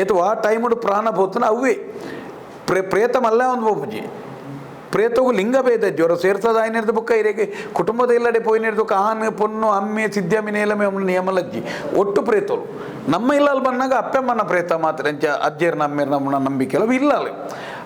ಏತು ಆ ಟೈಮುಡು ಪ್ರಾಣ ಪೋತನ ಅವೇ ಪ್ರೇ ಪ್ರೇತ ಮಲ್ಲ ಒಂದು ಪೋಪುಜಿ ಪ್ರೇತವು ಲಿಂಗಭೇದ ಜ್ವರ ಸೇರ್ತದ ಆಯ್ನಿರ್ದು ಬುಕ್ಕ ಇರೇಗೆ ಕುಟುಂಬದ ಎಲ್ಲಡೆ ಪೋಯಿನಿರ್ದು ಆನ್ ಪೊನ್ನು, ಅಮ್ಮೆ ಸಿದ್ಯಮಿ ನೇಲಮೆ ಅವನ ನಿಯಮಲಜ್ಜಿ ಒಟ್ಟು ಪ್ರೇತರು ನಮ್ಮ ಇಲ್ಲಲ್ಲಿ ಬಂದಾಗ ಅಪ್ಪೆಮ್ಮನ ಪ್ರೇತ ಮಾತ್ರ ಎಂಚ ಅಜ್ಜೇರ್ ನಮ್ಮೇರ್ ನಮ್ಮನ ನಂಬಿಕೆ ಅಲ್ಲ ಇಲ್ಲ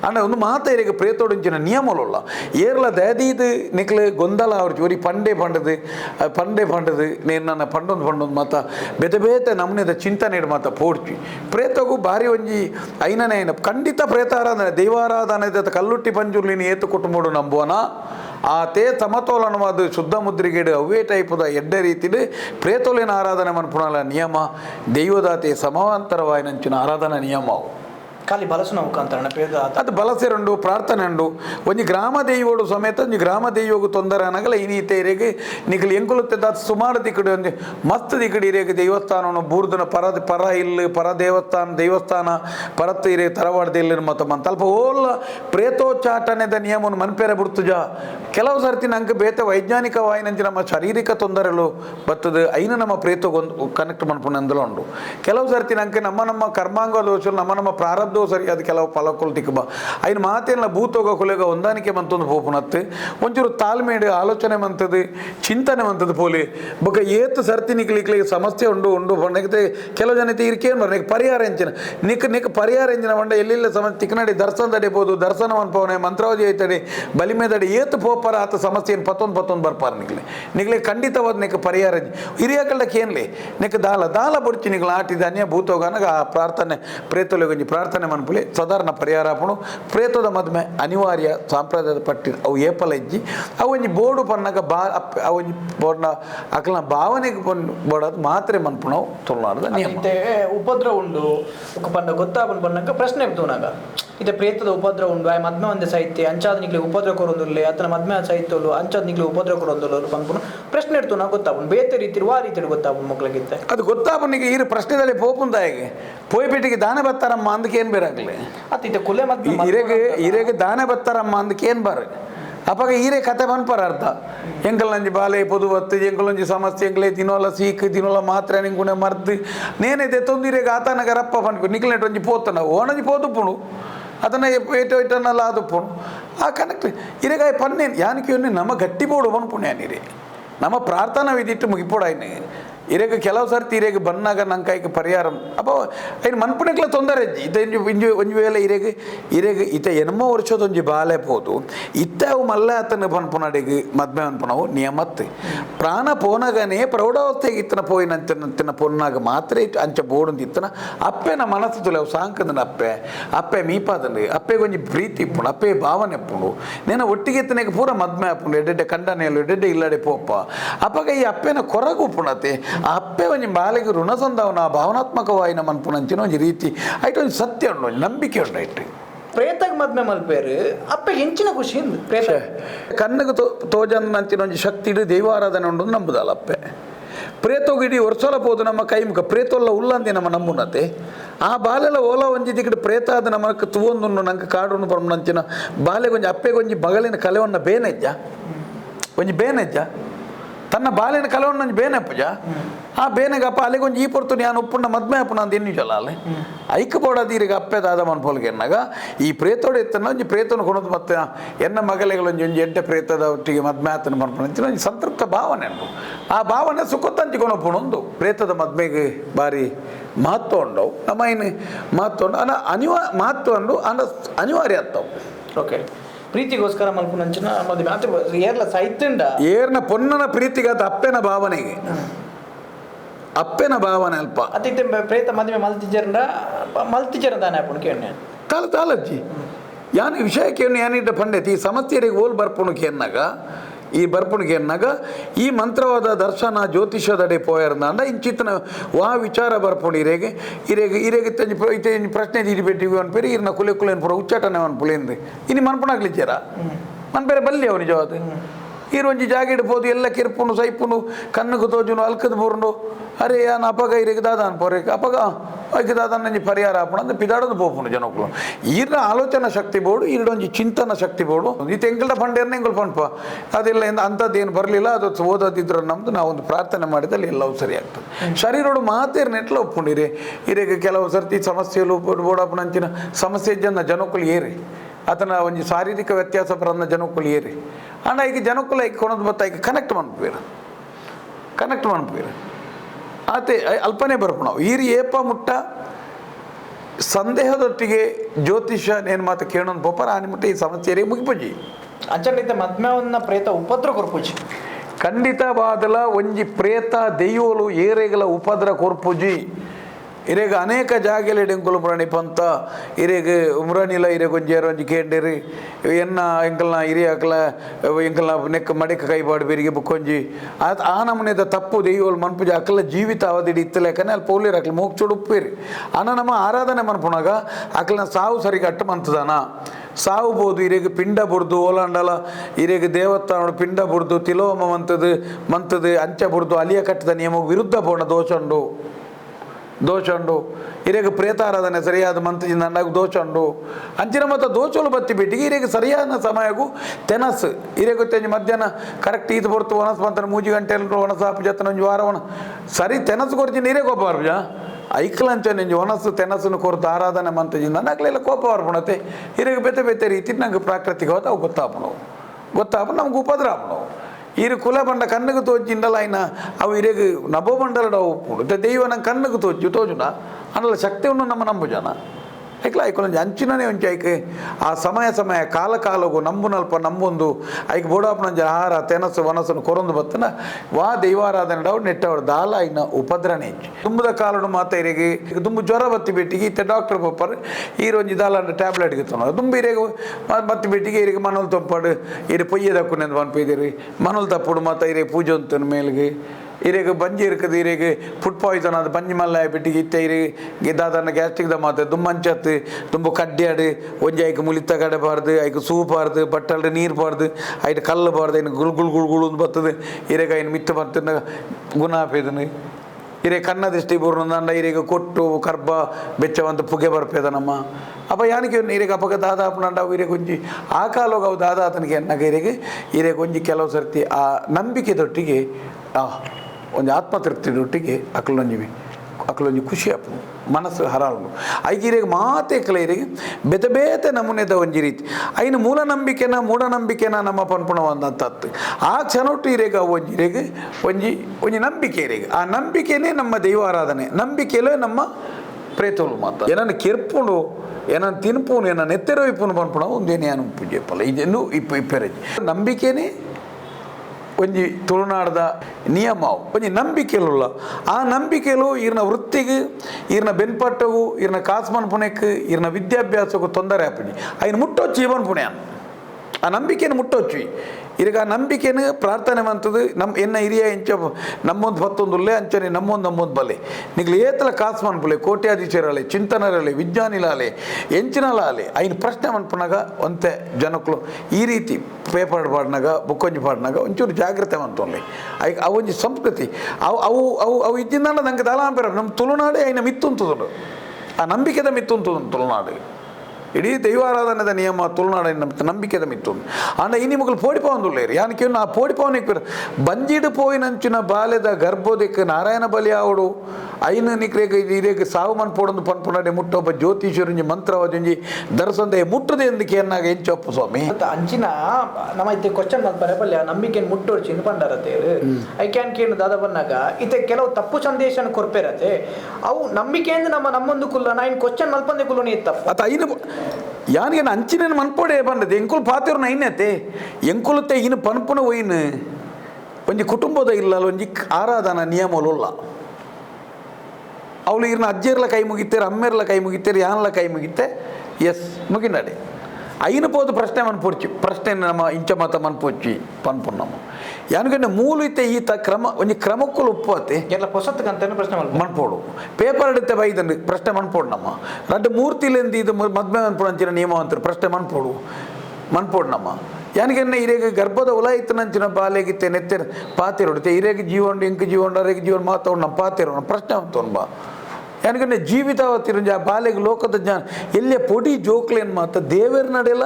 ಅಲ್ಲಿ ಅಂದ್ರೆ ಒಂದು ಮಾತ ಇರೆಗೆ ಪ್ರೇತೋಡಿಂಚಿನ ನಿಯಮಲಲ್ಲ ಏರ್ಲ ದಯದೀದು ನಿಕ್ಲು ಗೊಂದಲ ಅವ್ರ ಜೋರಿ ಪಂಡೆ ಪಂಡದು ಆ ಪಂಡೆ ಪಂಡದು ನೇನು ನನ್ನ ಪಂಡೊಂದು ಪಂಡೊಂದು ಮಾತ ಬೆತೆ ಬೇತೆ ನಮ್ಮನೆದ ಚಿಂತನೆ ಮಾತ ಪೋಡ್ಚಿ ಪ್ರೇತಗೂ ಭಾರಿ ಒಂಜಿ ಐನನೇ ಐನ ಖಂಡಿತ ಪ್ರೇತಾರಾಧನೆ ದೈವಾರಾಧನೆ ಕಲ್ಲುಟ್ಟಿ ಪಂಜುರ್ಲಿನಿ ಏತು ಕುಟುಂಬಡು ನಂಬುವನ ಆತೇ ಸಮತೋಲನವಾದ ಶುದ್ಧ ಮುದ್ರಿಗೆಡು ಅವೇ ಟೈಪದ ಎಡ್ಡೆ ರೀತಿಲಿ ಪ್ರೇತೋಲಿನ ಆರಾಧನೆ ಮನ್ಪುಣಲ ನಿಯಮ ದೈವದಾತೆ ಸಮಾಂತರವಾಯಿನಂಚಿನ ಆರಾಧನಾ ನಿಯಮ ಖಾಲಿ ಬಲಸುನ ಪೇದ ಅದು ಬಲಸೆರುಂಡು ಪ್ರಾರ್ಥನೆ ಉಂಡು ಒಂಜಿ ಗ್ರಾಮ ದೈವೋಡು ಸಮೇತ ಒಂಜಿ ಗ್ರಾಮ ದೈವೋಗು ತೊಂದರೆ ಅನ್ನಗಲ ಇನೀತೆ ಇರೆಗೆ ನಿಖಲ್ ಎಂಕುಲುತ್ತೆ ಸುಮಾರು ದಿಕ್ಕಡು ಒಂದು ಮಸ್ತ್ ದಿಕ್ಕಡು ಇರೇಗೆ ದೇವಸ್ಥಾನವನ್ನು ಬೂರ್ದನ ಪರ ಪರ ಇಲ್ಲ, ಪರ ದೇವಸ್ಥಾನ ದೇವಸ್ಥಾನ, ಪರತ್ತು ಇರೆ ತರವಾಡದೆ ಇಲ್ಲಿನ ಮತ್ತ ಮಂತ ಅಲ್ಪ ಓಲ್ಲ ಪ್ರೇತೋಚ್ಚಾಟನೆದ ನಿಯಮವನ್ನು ಮನ್ಪೇರೆ ಬಿಡ್ತುಜ. ಕೆಲವು ಸರ್ತಿ ನಂಗೆ ಬೇತೆ ವೈಜ್ಞಾನಿಕವಾಯಿನಂಚಿ ನಮ್ಮ ಶಾರೀರಿಕ ತೊಂದರೆಗಳು ಬರ್ತದೆ ಐನ ನಮ್ಮ ಪ್ರೇತಗೊಂದು ಕನೆಕ್ಟ್ ಮನ್ಪುನಂದಲ ಉಂಡು ಕೆಲವು ಸರ್ತಿ ನಂಗೆ ನಮ್ಮ ನಮ್ಮ ಕರ್ಮಾಂಗ ದೋಷ ನಮ್ಮ ನಮ್ಮ ಪ್ರಾರಬ್ಧ ಅದು ಕೆಲವು ಫಲಕೊಳ್ಳ ತಿಕ್ಕಬ ಐನ ಮಾತೇನಲ್ಲ, ಭೂತೋಗ ಕುಲೆಗ ಹೊಂದಾಣಿಕೆ ಮಂತೊಂದು ಪೋಪುನತ್ತೆ ಒಂಚೂರು ತಾಳ್ಮೇಡು, ಆಲೋಚನೆ ಮಂತದ್ದು ಚಿಂತನೆ ಮಂತದ್ದು ಪೋಲಿ. ಬೊಕ ಏತ್ ಸರ್ತಿ ನಿಕ್ಲಿಕ್ಲಿ ಸಮಸ್ಯೆ ಉಂಡು ಉಂಡು ನೆಗದೆ ಕೆಲವು ಜನ ಇರ್ಕೇನು ಬರ ನಿಕ್ ಪರಿಹಾರ ಎಂಚಿನ. ನಿಕ್ ನಿಕ್ ಪರಿಹಾರ ಎಂಚಿನ ಬಂಡ ಎಲ್ಲೆಲ್ಲ ಸಮಸ್ಯೆ ತಿಕ್ಕನಡಿ ದರ್ಶನ ತಡಿಬೋದು ದರ್ಶನ ಅನ್ಪವನೆ ಮಂತ್ರಾವಧಿ ಐತಡಿ ಬಲಿಮೇದಡಿ ಏತ್ ಪೋಪರ ಆತ ಸಮಸ್ಯೆ ಏನು ಪತ್ತೊಂದು ಪತ್ತೊಂದು ಬರ್ಪಾರ ನಿಕ್ಲೆ. ನಿಕ್ಲೆ ಖಂಡಿತವಾದ ನಿಕ್ ಪರಿಹಾರ ಹಿರಿಯ ಕಳ್ಳಕ್ಕೆ ಏನ್ಲಿ? ನಿಕ್ ದಾಲ ದಾಲ ಬಡ್ಚಿ ನಿಕ್ಲ ಆಟಿದ ಅನ್ಯ ಭೂತೋಗನಗ ಆ ಪ್ರಾರ್ಥನೆ ಪ್ರೇತೊಲೆ ಒಂಜಿ ಪ್ರಾರ್ಥನೆ ಪ್ರಾರ್ಥನೆ ಮನಪುಲಿ ಸಾಧಾರಣ ಪರಿಹಾರ ಆಪುಣು ಪ್ರೇತದ ಮದುವೆ ಅನಿವಾರ್ಯ ಸಾಂಪ್ರದಾಯದ ಪಟ್ಟಿ ಅವು ಏಪಲ ಇಜ್ಜಿ. ಅವು ಒಂಜಿ ಬೋರ್ಡು ಪನ್ನಗ ಬಾ ಅಪ್ ಅವು ಒಂಜಿ ಬೋರ್ಡ್ನ ಅಕಲ್ನ ಭಾವನೆಗೆ ಬೋಡದು ಮಾತ್ರೆ ಮನ್ಪುಣವು ತುಳುನಾಡದ ನಿಯಮ. ಇತ್ತೆ ಉಪದ್ರ ಉಂಡು. ಪನ್ನ ಪಂಡ ಗೊತ್ತಾಪನ್ ಪನ್ನಕ ಪ್ರಶ್ನೆ ತೂನಾಗ. ಇದೆ ಪ್ರೇತದ ಉಪದ್ರ ಉಂಡು. ಆಯ್ ಮದ್ಮೆ ಒಂದೇ ಸಾಹಿತ್ಯ. ಅಂಚಾದ ನಿಗ್ಲಿ ಉಪದ್ರ ಕೊರೊಂದುಲ್ಲೆ ಅತನ ಮದ್ಮೆ ಸಾಹಿತ್ಯಲು ಅಂಚಾದ ನಿಗ್ಲಿ ಉಪದ್ರ ಕೊರೊಂದುಲ್ಲು ಪನ್ಪುನು ಪ್ರಶ್ನೆ ಇಡ್ತುನ ಗೊತ್ತಾಗ ಬೇತೆ ರೀತಿ ವಾ ರೀತಿ ಗೊತ್ತಾಗ ಮಕ್ಕಳಿಗಿಂತ ಅದು ಗೊತ್ತಾಪನಿಗೆ ಈ ಪ್ರಶ್ನೆದಲ್ಲಿ ಪೋಪುಂದಾಯಿಗೆ. ಪೋಯ್ಪೇಟಿಗೆ ದಾನ ಬತ್ತಾರಮ್ಮ ಅಂದಕ್ಕೆ ಏನು ಬೇರಾಗಲಿ ಅತ್ತ ಇತ್ತೆ ಕುಲೆ ಮದ್ಮೆ ಇರೆಗೆ ಇರೆಗೆ ದಾನ ಬತ್ತಾರಮ್ಮ ಅಂದಕ್ಕೆ ಏನು ಬಾರೆ? ಅಪ್ಪಾಗ ಈರೆ ಕತೆ ಬನ್ಪರ ಅರ್ಥ. ಎಂಕಲ್ನಂಜಿ ಬಾಲೆ ಪೊದುವತ್ತು ಎಂಕಲೊಂಜಿ ಸಮಸ್ಯೆ ಎಂಕಲೆ ತಿನ್ನೋಲ್ಲ ಸೀಕ್ ತಿನ್ನೋಲ್ಲ ಮಾತ್ರೆ ನಿಂಗುಣೆ ಮರ್ದು. ನೇನೈತೆ ತೊಂದಿರೆಗೆ ಆತನಗ ರಪ್ಪ ಪನ್ಪು ನಿಕ್ಲೆಟ್ ಒಂಜಿ ಪೋತನ ಓಣಜಿ ಪೋದುಪ್ಪುಣು ಅದನ್ನ ಏಟು ಇಟ್ಟನ್ನೆಲ್ಲ ಆದುಪ್ಪುಣು ಆ ಕನೆಕ್ಟ್ ಇರೆಗ ಪನ್ನೇನು ಯಾನಕ್ಕೆ ನಮ್ಮ ಗಟ್ಟಿ ಬೋಡು ಪನ್ಪುಣ್ಯ ನೀರಿ. ನಮ್ಮ ಪ್ರಾರ್ಥನಾ ವಿಧಿಟ್ಟು ಮುಗಿಪೋಡಾಯ್ನೆ. ಇರೆಗೆ ಕೆಲವು ಸರ್ತಿ ನನ್ನ ನಂಕಾಯ್ಕೆ ಪರಿಹಾರ. ಅಪ್ಪ ಐನು ಮನ್ಪುಣಕ್ಲ ತೊಂದರೆ. ಇಜ್ಜಿ ಇತ ಇಂಜು ಇಂಜು ಒಂಜು ವೇಳೆ ಇರೆಗೆ ಇರೆಗೆ ಇತ ಎನ್ಮೋ ವರ್ಷದೊಂಜು ಬಾಲೆ ಪೋದು. ಇತ್ತ ಅವು ಮಲ್ಲ ಆತನ ಪನ್ಪುನಡೆಗೆ ಮದ್ಮೆ ಅನ್ಪುನವು ನಿಯಮತ್. ಪ್ರಾಣ ಪೋನಗನೇ ಪ್ರೌಢಾವಸ್ಥೆಗೆ ಇತ್ತನ ತಿನ್ನ ಪೊನ್ನಾಗ ಮಾತ್ರ ಅಂಚ ಬೋಡು ಇತ್ತನ. ಅಪ್ಪೆನ ಮನಸ್ಸು ತುಲೆ, ಅವು ಸಾಂಕದನ ಅಪ್ಪೆ. ಅಪ್ಪೆ ಮೀಪಾದಲ್ಲಿ ಅಪ್ಪೆ ಕೊಂಚ ಪ್ರೀತಿ ಇಪ್ಪುಂಡು ಅಪ್ಪೆ ಭಾವನೆ ಇಪ್ಪುಂಡು ನೇನ ಒಟ್ಟಿಗೆ ಎತ್ತನೆಗೆ ಪೂರ ಮದ್ಮೆ ಆಪುಂಡು ಎಡ್ಡೆಡ್ಡೆ ಕಂಡನೆಯಲು ಎಡ್ಡೆಡ್ಡೆ ಇಲ್ಲಡೆ ಪೋಪ. ಅಪ್ಪಗ ಈ ಅಪ್ಪೆನ ಕೊರಗು ಉಪ್ಪುಣತೆ. ಅಪ್ಪೆ ಒಂಜಿ ಬಾಲೆಗೆ ಋಣ ಸಂದವನ ಭಾವನಾತ್ಮಕವಾಗಿ ನಮ್ಮ ಅನ್ಪುಣಂಚಿನ ಒಂಜಿ ರೀತಿ. ಐಟ್ ಒಂಜಿ ಸತ್ಯ ಉಂಡು ಒಂಜಿ ನಂಬಿಕೆ ಉಂಡು ಐಟ್ ಪ್ರೇತಗ್ ಮದ್ಮೆ ಮಲ್ಪೇರು ಅಪ್ಪ ಹೆಂಚಿನ ಖುಷಿ ಇಂದು ಪ್ರೇತ? ಕಣ್ಣಿಗೆ ತೋ ಒಂಜಿ ಶಕ್ತಿ ಇಡು ದೈವಾರಾಧನೆ ಉಂಡು ನಂಬುದಲ್ಲ ಅಪ್ಪೆ. ಪ್ರೇತೋಗಿ ಇಡೀ ವರ್ಷಲ ಪೋದು ನಮ್ಮ ಕೈ ಮುಖ ಪ್ರೇತೊಲ್ಲ ಉಲ್ಲಂದಿ ನಮ್ಮ ನಂಬುನತೆ. ಆ ಬಾಲೆಲ ಓಲ ಒಂಜಿ ದಿಕ್ಕಡು ಪ್ರೇತ ಆದ ನಮಕ್ ತುವೊಂದುಂಡು ನಂಗೆ ಕಾಡು ಪರ್ಮನಂಚಿನ ಬಾಲೆಗೊಂಜಿ ಅಪ್ಪೆಗೊಂಜಿ ಬಗಲಿನ ಕಲೆವನ್ನ ಬೇನೆಜ್ಜ. ಒಂಜಿ ಬೇನೆಜ್ಜ. ತನ್ನ ಬಾಲಿನ ಕಲವನ್ನು ಬೇನೆ ಅಪ್ಪಜ ಆ ಬೇನೆಗಪ್ಪ ಅಪ್ಪ ಅಲ್ಲಿಗೊಂಜಿ ಈ ಪೊರ್ತು ನಾನು ಉಪ್ಪುಣ್ಣ ಮದ್ಮೆ ಅಪ್ಪನ ಅಂತ ಜಲ ಅಲ್ಲಿ? ಐಕ ಬೋಡದೀರಿಗೆ ಅಪ್ಪೆ ದಾದ ಮನ್ಪೋಲ್ಗೆ ಎನ್ನಾಗ, ಈ ಪ್ರೇತೋಡು ಎತ್ತನ ಒಂಜಿ ಪ್ರೇತನ ಕೊಣದು ಮತ್ತೆ ಎನ್ನ ಮಗಲೆಗಳೊಂಜಿ ಒಂಜಿ ಎಂಟೆ ಪ್ರೇತದ ಒಟ್ಟಿಗೆ ಮದ್ಮೆ ಆತನ ಮನ್ಪುಣ ಒಂಜಿ ಸಂತೃಪ್ತ ಭಾವನೆ ಅನ್ಬು ಆ ಭಾವನೆ ಸುಖತ್ತಂಚಿ ಕೊಣಪುಣೊಂದು ಪ್ರೇತದ ಮದ್ಮೆಗೆ ಬಾರಿ ಮಹತ್ವ ಉಂಡು. ನಮ್ಮ ಏನು ಮಹತ್ವ ಉಂಡು. ಅನ ಅನಿವಾ ಮಹತ್ವ ಉಂಡು ಅನ್ನ ಅನಿವಾರ್ಯ ಆಗ್ತಾವು ಓಕೆ ಪ್ರೀತಿಗೋಸ್ಕರ ಮಲ್ಪುನಂಚಿನ ಮದುವೆ ಆತ ಏರ್ಲ ಸಾಹಿತ್ಯಂಡ ಏರ್ನ ಪೊನ್ನನ ಪ್ರೀತಿಗಾದ ಅಪ್ಪೆನ ಭಾವನೆಗೆ. ಅಪ್ಪೆನ ಭಾವನೆ ಅಲ್ಪ. ಅತಿಥಿ ಪ್ರೇತ ಮದುವೆ ಮಲ್ತಿಜರಂಡ ಮಲ್ತಿಜರ ದಾನೆ ಆಪುಣ ಕೇಳಿ ತಾಲ ತಾಲಜ್ಜಿ. ಯಾನ ವಿಷಯಕ್ಕೆ ಏನಿದ್ದ ಪಂಡಿತ್ ಈ ಸಮಸ್ಯೆರಿಗೆ ಓಲ್ ಬರ್ಪಣಕ್ಕೆ ಎನ್ನಾಗ ಈ ಬರ್ಪಣಿಗೆ ಅನ್ನಾಗ ಈ ಮಂತ್ರವಾದ ದರ್ಶನ ಜ್ಯೋತಿಷದಡೆ ಪೋಯರ್ನಾಂಡ ಇಂಚಿತ್ತನ ವಾ ವಿಚಾರ ಬರ್ಪುಣಿ ಇರೆಗೆ ಇರೆಗೆ ಇರೆಗೆ ತಂಜಿ ಇಂಜಿ ಪ್ರಶ್ನೆ ದೀಡಿ ಬೆಟ್ಟಿವಿ ಅನ್ಪೇರಿ ಇರ್ನ ಕುಲೆ ಕುಲೆ ಪುರ ಉಚ್ಚಾಟನೆ ಅನ್ಪುಲೇಂದು ಇನ್ನು ಮನ್ಪುಣಾಗ್ಲಿಚ್ಚಾರ ಮನ್ಪೇರೆ ಬಲ್ಲಿ ಅವನಿ ಜವಾದು ಈರೊಂಜಿ ಜಾಗ ಇಡ್ಬೋದು ಎಲ್ಲ ಕಿರ್ಪುನು ಸೈಪುನು ಕಣ್ಣುಗು ತೋಜುನು, ಅಲ್ಕದ ಬೂರ್ನು ಅರೆ ಯಾನ್ ಅಪಗ ಇರಿಗೆ ದಾದ ಅನ್ಪೋರೆ ಅಪಗ ಐಕೆ ದಾದ ನಂಜಿ ಪರಿಹಾರ ಆಪಣ ಅಂದ್ರೆ ಪಿದಾಡೋದು ಪೋಪುಂಡು ಜನಕ್ಕಳು ಈರ್ನ ಆಲೋಚನಾ ಶಕ್ತಿ ಬೋಡು ಇರಡೊಂದು ಚಿಂತನ ಶಕ್ತಿ ಬೋಡು ಇದು ಎಂಕಲ್ದ ಫಂಡೇರ್ನ ಎಂಕಲ್ ಪಂಪ ಅದೆಲ್ಲ, ಇಂದ ಅಂಥದ್ದೇನು ಬರಲಿಲ್ಲ, ಅದು ಓದೋದಿದ್ರೆ ನಮ್ದು, ನಾವೊಂದು ಪ್ರಾರ್ಥನೆ ಮಾಡಿದಲ್ಲಿ ಎಲ್ಲವೂ ಸರಿ ಆಗ್ತದೆ ಶರೀರೋಡು ಮಾತೇರ್ನ ಎಟ್ಲ ಒಪ್ಪುಂಡಿರಿ. ಇರೇಗ ಕೆಲವು ಸರ್ತಿ ಸಮಸ್ಯೆಲು ಬೋಡಪ್ಪನಂಚಿನ ಸಮಸ್ಯೆ ಜನ ಜನಕ್ಕಳು ಏರಿ. ಆತನ ಒಂದು ಶಾರೀರಿಕ ವ್ಯತ್ಯಾಸ ಬರನ್ನ ಜನಕ್ಕಳು ಏರಿ. ಅಣ್ಣ, ಈಗ ಜನಕ್ಕುಲ ಈಗ ಕೊಣದು ಬತ್ತ ಈಗ ಕನೆಕ್ಟ್ ಮಾಡ್ಬೇಕು ಕನೆಕ್ಟ್ ಮಾಡ್ಪೇರು ಆತೆ ಅಲ್ಪನೆ ಬರ್ಪು ನಾವು ಈರಿ ಏಪ ಮುಟ್ಟ ಸಂದೇಹದೊಟ್ಟಿಗೆ ಜ್ಯೋತಿಷ ನೇನು ಮಾತು ಕೇಳೋನ್ ಬೋಪರ ಅನ್ಬಿಟ್ಟು ಮುಟ್ಟ ಈ ಸಮಸ್ಯೆ ಮುಗಿಪುಜಿ. ಅಂಚಂಡಿತ್ತೆ ಮದ್ಮೆ ಅವನ್ನ ಪ್ರೇತ ಉಪದ್ರ ಕೊರ್ಪುಜಿ. ಖಂಡಿತವಾದಲ ಒಂಜಿ ಪ್ರೇತ ದೆಯ್ಯೋಲು ಏರೆಗಲ ಉಪದ್ರ ಕೊರ್ಪುಜಿ. ಇರೆಗ ಅನೇಕ ಜಾಗೆಲೆ ಡೆಂಕುಲು ಮುರಣಿ ಪಂತ ಇರೆಗ ಮುರಣಿಲ ಇರೆಗ ಒಂಜೇರು ಒಂಜಿ ಕೇಂಡೇರಿ ಎನ್ನ ಎಂಕಲ್ನ ಹಿರಿಯಕಲ ಎಂಕಲ್ನ ನೆಕ್ಕ ಮಡಿಕ ಕೈಪಾಡು ಬೇರಿಗೆ ಬುಕ್ಕೊಂಜಿ ಆತ್ ಆ ನಮೂನೆದ ತಪ್ಪು ದೆಯ್ಯೋಲು ಮನ್ಪುಜಿ ಅಕಲ ಜೀವಿತ ಅವಧಿಡಿ ಇತ್ತಲೇಕನೆ ಅಲ್ಲಿ ಪೌಲಿರ್ ಅಕಲ ಮೋಕ್ಷೋಡು ಉಪ್ಪೇರಿ ಅನ್ನ ನಮ್ಮ ಆರಾಧನೆ ಮನ್ಪುಣಾಗ ಅಕಲ್ನ ಸಾವು ಸರಿಗೆ ಅಟ್ಟು ಮಂತದಾನ ಸಾವು ಬೋದು ಇರೆಗ್ ಪಿಂಡ ಬುಡ್ದು ಓಲಾಂಡಲ ಇರೆಗ್ ದೇವಸ್ಥಾನ ಪಿಂಡ ಬುಡ್ದು ತಿಲೋಮ ಮಂತದು ಮಂತದು ಅಂಚ ಬುಡ್ದು ಅಲಿಯ ಕಟ್ಟದ ನಿಯಮ ವಿರುದ್ಧ ಪೋಣ ದೋಷ ಉಂಡು ಇರೇಗ ಪ್ರೇತಾರಾಧನೆ ಸರಿಯಾದ ಮಂತ್ರದಿಂದ ಅಂಡಾಗ ದೋಚಂಡು. ಅಂಚಿನ ಮತ್ತು ದೋಚಲು ಬತ್ತಿ ಬಿಟ್ಟಿಗೆ ಇರೆಗ್ ಸರಿಯಾದ ಸಮಯಗೂ ತೆನಸ್. ಇರೆಗ್ ತೆಂಜಿ ಮಧ್ಯಾಹ್ನ ಕರೆಕ್ಟ್ ಈತ ಬರ್ತು ಒಣಸ್ ಬಂತಾನೆ ಮೂಜಿ ಗಂಟೆ ಒಣಸಾಪು ಜತನ ಒಂಜಿ ವಾರ ಒಣ ಸರಿ ತೆನಸ್ ಕೊರ್ಚಿ ನೀರೇ ಕೋಪ ಬರ್ಬ ಐಕ್ಲಂಚ ನಿಂಜಿ ಒಣಸು ತೆನಸನ್ನು ಕೊರ್ತು ಆರಾಧನೆ ಮಂತಜಿಂದ ನಕ್ಲೆಲ್ಲ ಕೋಪ ಬರ್ಬಣತೆ ಇರೆಗ್ ಬೆತೆ ಬೆತೆ ರೀತಿ ನಂಗೆ ಪ್ರಾಕೃತಿಕವಾದ ಅವು ಗೊತ್ತಾಪಣವು. ಗೊತ್ತಾಪ ನಮ್ಗೆ ಉಪದ್ರ ಆಪಣವು ಇರು ಕುಲ ಬಂಡ ಕಣ್ಣಿಗೆ ತೋಜಿಂಡಲ್ಲ ಆಯ್ನ ಅವು ಇರೆಗ್ ನಭೋ ಮಂಡಲಡ ಒಪ್ಪುಡು ದೈವ ನಂಗೆ ಕಣ್ಣಿಗೆ ತೋಜು ತೋಜುನ ಅನ್ನಲ್ಲ ಶಕ್ತಿ ಐಕ್ಲ ಐಕೊಲೊಂಜಿ ಅಂಚಿನನೇ ಒಂಚಿ ಐಕೆ. ಆ ಸಮಯ ಸಮಯ, ಕಾಲ ಕಾಲಗು ನಂಬು ನಲ್ಪ ನಂಬೊಂದು. ಐಕ್ ಬೋಡಾಪನಂಜ ಆಹಾರ, ತೆನಸು, ವನಸನ್ನು ಕೊರೊಂದು ಬತ್ತನ. ವಾ ದೈವಾರಾಧನೆ ಡೌಟ್ ನೆಟ್ಟವರು ದಾಲ ಐನ ಉಪದ್ರನೆ ತುಂಬದ ಕಾಲಡು ಮಾತ ಇರಿಗೆ ತುಂಬ ಜ್ವರ ಬತ್ತಿ ಬಿಟ್ಟಿಗೆ, ಇತ್ತೆ ಡಾಕ್ಟರ್ ಪಪ್ಪರ್ ಈರೊಂಜಿ ದಾಲ ಟ್ಯಾಬ್ಲೆಟ್ ಗಿತ್ತನ ತುಂಬ ಇರಿಗೆ ಬತ್ತಿ ಬಿಟ್ಟಿಗೆ, ಇರಿಗೆ ಮನಲ್ ತೊಂಪಾಡು, ಇರಿ ಪೊಯ್ಯ ದಕ್ಕುನೆಂದು ಪನ್ಪಿದಿರಿ ಮನಲ್ ತಪ್ಪುಡು ಮಾತ ಇರಿ ಪೂಜೆ ಅಂತನ ಮೇಲ್ಗೆ. ಇರೆಗೆ ಬಂಜಿ ಇರ್ಕದು, ಇರೆಗೆ ಫುಡ್ ಪಾಯ್ಸನ್ ಅದು ಬಂಜಿ ಮಲ್ಲ ಬಿಟ್ಟಿಗೆ ಇತ್ತೆ ಇರಿಗೆ ದಾದನ ಗ್ಯಾಸ್ಟ್ರಿಕ್ ದ ಮಾತು ದುಮ್ಮಂಚತ್ತು ತುಂಬ ಕಡ್ಡಿಯಾಡು ಒಂಜಿ ಐಕ್ ಮುಲಿತ ಕಡಬಾರ್ದು ಐಕ್ ಸೂಪಾರ್ದು ಬಟ್ಟಲ್ರೆ ನೀರು ಬಾರ್ದು, ಐಟ್ ಕಲ್ಲು ಬಾರ್ದು ಇನ್ನು ಗುಳ್ ಗುಳ್ ಗುಳ್ ಗುಳು ಬರ್ತದೆ. ಇರೆಗೆ ಐನ್ ಮಿತ್ತ ಬರ್ತದ ಗುಣ ಇರೆ ಕನ್ನ ದೃಷ್ಟಿ ದಂಡ ಇರೆಗೆ ಕೊಟ್ಟು ಕರ್ಬ ಬೆಚ್ಚವಂತ ಪುಗೆ ಬರ್ಪೇದ ನಮ್ಮ. ಅಪ್ಪ ಯಾನಿಗೆ ಇರೆಗೆ ಅಪ್ಪಗ ದಾದ ಅಪ್ಪನಂಡ ಇರೆ ಕೊಂಚಿ ಆ ಕಾಲೋಗ ಅವು ದಾದ ಆತನಿಗೆ ಇರೆಗೆ ಇರೆ ಕೊಂಚಿ ಕೆಲವು ಸರ್ತಿ ಆ ನಂಬಿಕೆ ದೊಟ್ಟಿಗೆ ಆ ಒಂದು ಆತ್ಮತೃಪ್ತಿದೊಟ್ಟಿಗೆ ಅಕ್ಲೊಂಜಿ ಅಕ್ಲೊಂಜಿ ಖುಷಿ ಆಪು, ಮನಸ್ಸು ಹರಾಳು ಐಗಿರಿಗೆ ಮಾತೆ ಕಲೆಯರಿಗೆ ಬೆತ ಬೇತೆ ನಮೂನೆದ ಒಂಜಿ ರೀತಿ. ಐನು ಮೂಲನಂಬಿಕೆನ ಮೂಢನಂಬಿಕೆನ ನಮ್ಮ ಪನ್ಪುಣ ಒಂದಂತತ್ತು ಆ ಕ್ಷಣೊಟ್ಟು ಇರೇಗ ಒಂಜಿರೆಗೆ ಒಂಜಿ ಒಂಜಿ ನಂಬಿಕೆ ಇರೇಗ. ಆ ನಂಬಿಕೆನೇ ನಮ್ಮ ದೈವಾರಾಧನೆ ನಂಬಿಕೆಲೇ ನಮ್ಮ ಪ್ರೇತೋಲು ಮಾತ. ಏನನ್ನು ಕೆರ್ಪುಂಡು ಏನನ್ನು ತಿನ್ಪುನು ಏನನ್ನು ನೆತ್ತೆರೋ ಇಪ್ಪುನು ಪನ್ಪುಣ, ಒಂದೇನೇ ಏನು ಪೂಜೆ ಪಲ್ಲ ಇದನ್ನು ಇಪ್ಪ ಇಪ್ಪೆರಜಿ ನಂಬಿಕೆನೇ ಒಂಜಿ ತುಳುನಾಡದ ನಿಯಮ ಅವು. ಒಂಜಿ ನಂಬಿಕೆಲುಲ್ಲ ಆ ನಂಬಿಕೆಲು ಈರ್ನ ವೃತ್ತಿಗೆ ಈರ್ನ ಬೆನ್ಪಟ್ಟವು ಈರ್ನ ಕಾಸ್ಮನ್ ಪುಣೆಕ್ ಈರ್ನ ವಿದ್ಯಾಭ್ಯಾಸಕ್ಕೂ ತೊಂದರೆ ಆಪಣಿ ಐನು ಮುಟ್ಟೊಚ್ಚಿ ಇವನ್ ಪುಣ್ಯಾನ್ ಆ ನಂಬಿಕೆಯನ್ನು ಮುಟ್ಟೋಚ್ವಿ ಈಗ ಆ ನಂಬಿಕೆಯನ್ನು ಪ್ರಾರ್ಥನೆ ಮಂತದು ನಮ್ಮ ಎನ್ನ ಹಿರಿಯ ಇಂಚ ನಮ್ಮೊಂದು ಹತ್ತೊಂದುಲ್ಲೆ ಅಂಚನೆ, ನಮ್ಮೊಂದು ನಮ್ಮೊಂದು ಬಲೆ. ನಿಗ್ಲು ಏತಲ ಕಾಸ್ಮನ್ ಪುಲೆ ಕೋಟ್ಯಾಧೀಶರಲ್ಲಿ ಚಿಂತನರಲೆ, ವಿಜ್ಞಾನಿಲಾಲೆ, ಎಂಚಿನಲಾಲೆ, ಐನು ಪ್ರಶ್ನೆ ಮನ್ಪನಾಗ ಒಂತೆ ಜನಕ್ಕಳು ಈ ರೀತಿ ಪೇಪರ್ ಪಾಡ್ನಾಗ, ಬುಕ್ಕೊಂಜಿ ಪಾಡ್ನಾಗ ಒಂಚೂರು ಜಾಗ್ರತೆ ಮಂತೊನ್ಲಿ ಐ ಅವೊಂಜಿ ಸಂಸ್ಕೃತಿ. ಅವು ಅವು ಅವು ಅವು ಇದ್ದಿಂದ ನಂಗೆ ದಾಲ ಅಂಪೇರ ನಮ್ಮ ತುಳುನಾಡೇ ಐನ ಮಿತ್ತುಂತುದು ಆ ನಂಬಿಕೆದ ಮಿತ್ತುಂತದ ತುಳುನಾಡು. ಇಡೀ ದೈವಾರಾಧನೆದ ನಿಯಮ ತುಳುನಾಡಿನ ನಂಬಿಕೆದ ಮಿತ್ತು ಆಂಡ ಈ ನಿಮಗಳು ಪೋಡಿಪವಂದುಳ್ಳೇರು ಯಾನಕ್ಕೆ ಆ ಪೋಡಿಪವನಿಕ್ ಬಂಜಿಡು ಪೋಯಿನಂಚಿನ ಬಾಲ್ಯದ ಗರ್ಭೋದಿಕ್ ನಾರಾಯಣ ಬಲಿ ಆವಡು ಐನ ನಿಕ್ರೇಗ ಇರೇಗ ಸಾವು ಮನ್ ಪೋಡೊಂದು ಪನ್ಪುನಡೆ ಮುಟ್ಟೊಬ್ಬ ಜ್ಯೋತಿಷರಂಜಿ ಮಂತ್ರವದಿಂಜಿ ದರ್ಸಂದೆ ಮುಟ್ಟದೆ ಎಂದಕ್ಕೆ ಎನ್ನಾಗ ಎಂಚೊಪ್ಪು ಸ್ವಾಮಿ. ಅಂತ ಅಂಚಿನ ನಮ್ಮ ಇತ್ತೆ ಕ್ವಶನ್ ಮಲ್ಪರೆ ಪಲ್ಯ ನಂಬಿಕೆ ಮುಟ್ಟೋಡ್ಚಿನ ಪಂಡರತೇರು ಐ ಕ್ಯಾನ್ ಕೇನು ದಾದ ಬಂದಾಗ ಇತ್ತೆ ಕೆಲವು ತಪ್ಪು ಸಂದೇಶನ ಕೊರ್ಪೆರತೆ ಅವು ನಂಬಿಕೆಯಿಂದ ನಮ್ಮ ನಮ್ಮೊಂದು ಕುಲ್ಲ ನಾ ಇನ್ ಕ್ವಶನ್ ಮಲ್ಪಂದೆ ಕುಲ್ಲುನಿ ತಪ್ಪು. ಅತ ಐನು ಯಾನಿಗೆ ಅಂಚಿನ ಮನ್ಪೋಡೆ ಬಂದದೆ ಎಂಕುಲು ಪಾತಿರ್ ಐನತೆ ಎಂಕುಲತೆ ಇನ್ನು ಪನ್ಪುನ ಒಯ್ನು. ಒಂಜಿ ಕುಟುಂಬದ ಇಲ್ಲ ಒಂಜಿ ಆರಾಧನಾ ನಿಯಮಲುಲ್ಲ ಅವಳು ಇರ್ನ ಅಜ್ಜಿರ್ಲ ಕೈ ಮುಗಿತಾರೆ ಅಮ್ಮೆರ್ಲ ಕೈ ಮುಗಿತಾರೆ ಯಾನ್ಲ ಕೈ ಮುಗಿತೆ ಎಸ್ ಮುಗಿನಡೆ ಐನು ಪೋದು ಪ್ರಶ್ನೆ ಮನ್ಪೊಡ್ಚಿ ಪ್ರಶ್ನೆ ನಮ್ಮ ಇಂಚ ಮತ ಮನ್ಪೊಚ್ಚಿ ಪನ್ಪುನ್ ನಮ್ಮ. ಯಾನಗಂಡೆ ಮೂಲ ಇತ್ತೆ ಈತ ಕ್ರಮ ಒಂಜಿ ಕ್ರಮಕ್ಕುಲು ಉಪ್ಪತ್ತೆ ಎಲ್ಲ ಹೊಸತ್ಕಂತೇನು ಪ್ರಶ್ನೆ ಮನ್ಪೋಡು ಪೇಪರ್ ಹಿಡಿತೆ ಬೈದಂಡು ಪ್ರಶ್ನೆ ಮನ್ಪೋಡು ನಮ್ಮ. ರಡ್ಡು ಮೂರ್ತಿಲೆಂದು ಇದು ಮದ್ಮೆ ಮನ್ಪೋಡು ಅಂಚಿನ ನಿಯಮ ಅಂತಾರೆ ಯಾನಿಗೆನ್ನ ಇರೇಗ ಗರ್ಭದ ಉಲ ಇತ್ತನಂಚಿನ ಬಾಲೆಗಿತ್ತೆ ನೆತ್ತೆನ ಪಾತಿರ ಹೊಡಿತೆ ಇರೇಗ ಜೀವನ ಇಂಕ ಜೀವನ ಅರೆಗ ಜೀವನ ಮಾತಾಡು ನಮ್ಮ ಪಾತಿರ ಪ್ರಶ್ನೆ ಅಂತವನ್ ಬಾ. ಯಾನಿಗಂಡೆ ಜೀವಿತಾವತ್ತಿರ ಆ ಬಾಲೆಗೆ ಲೋಕದ ಜ್ಞಾನ. ಎಲ್ಲೇ ಪೊಡಿ ಜೋಕ್ಲೇನು ಮಾತ ದೇವರ ನಡೆಯಲ್ಲ?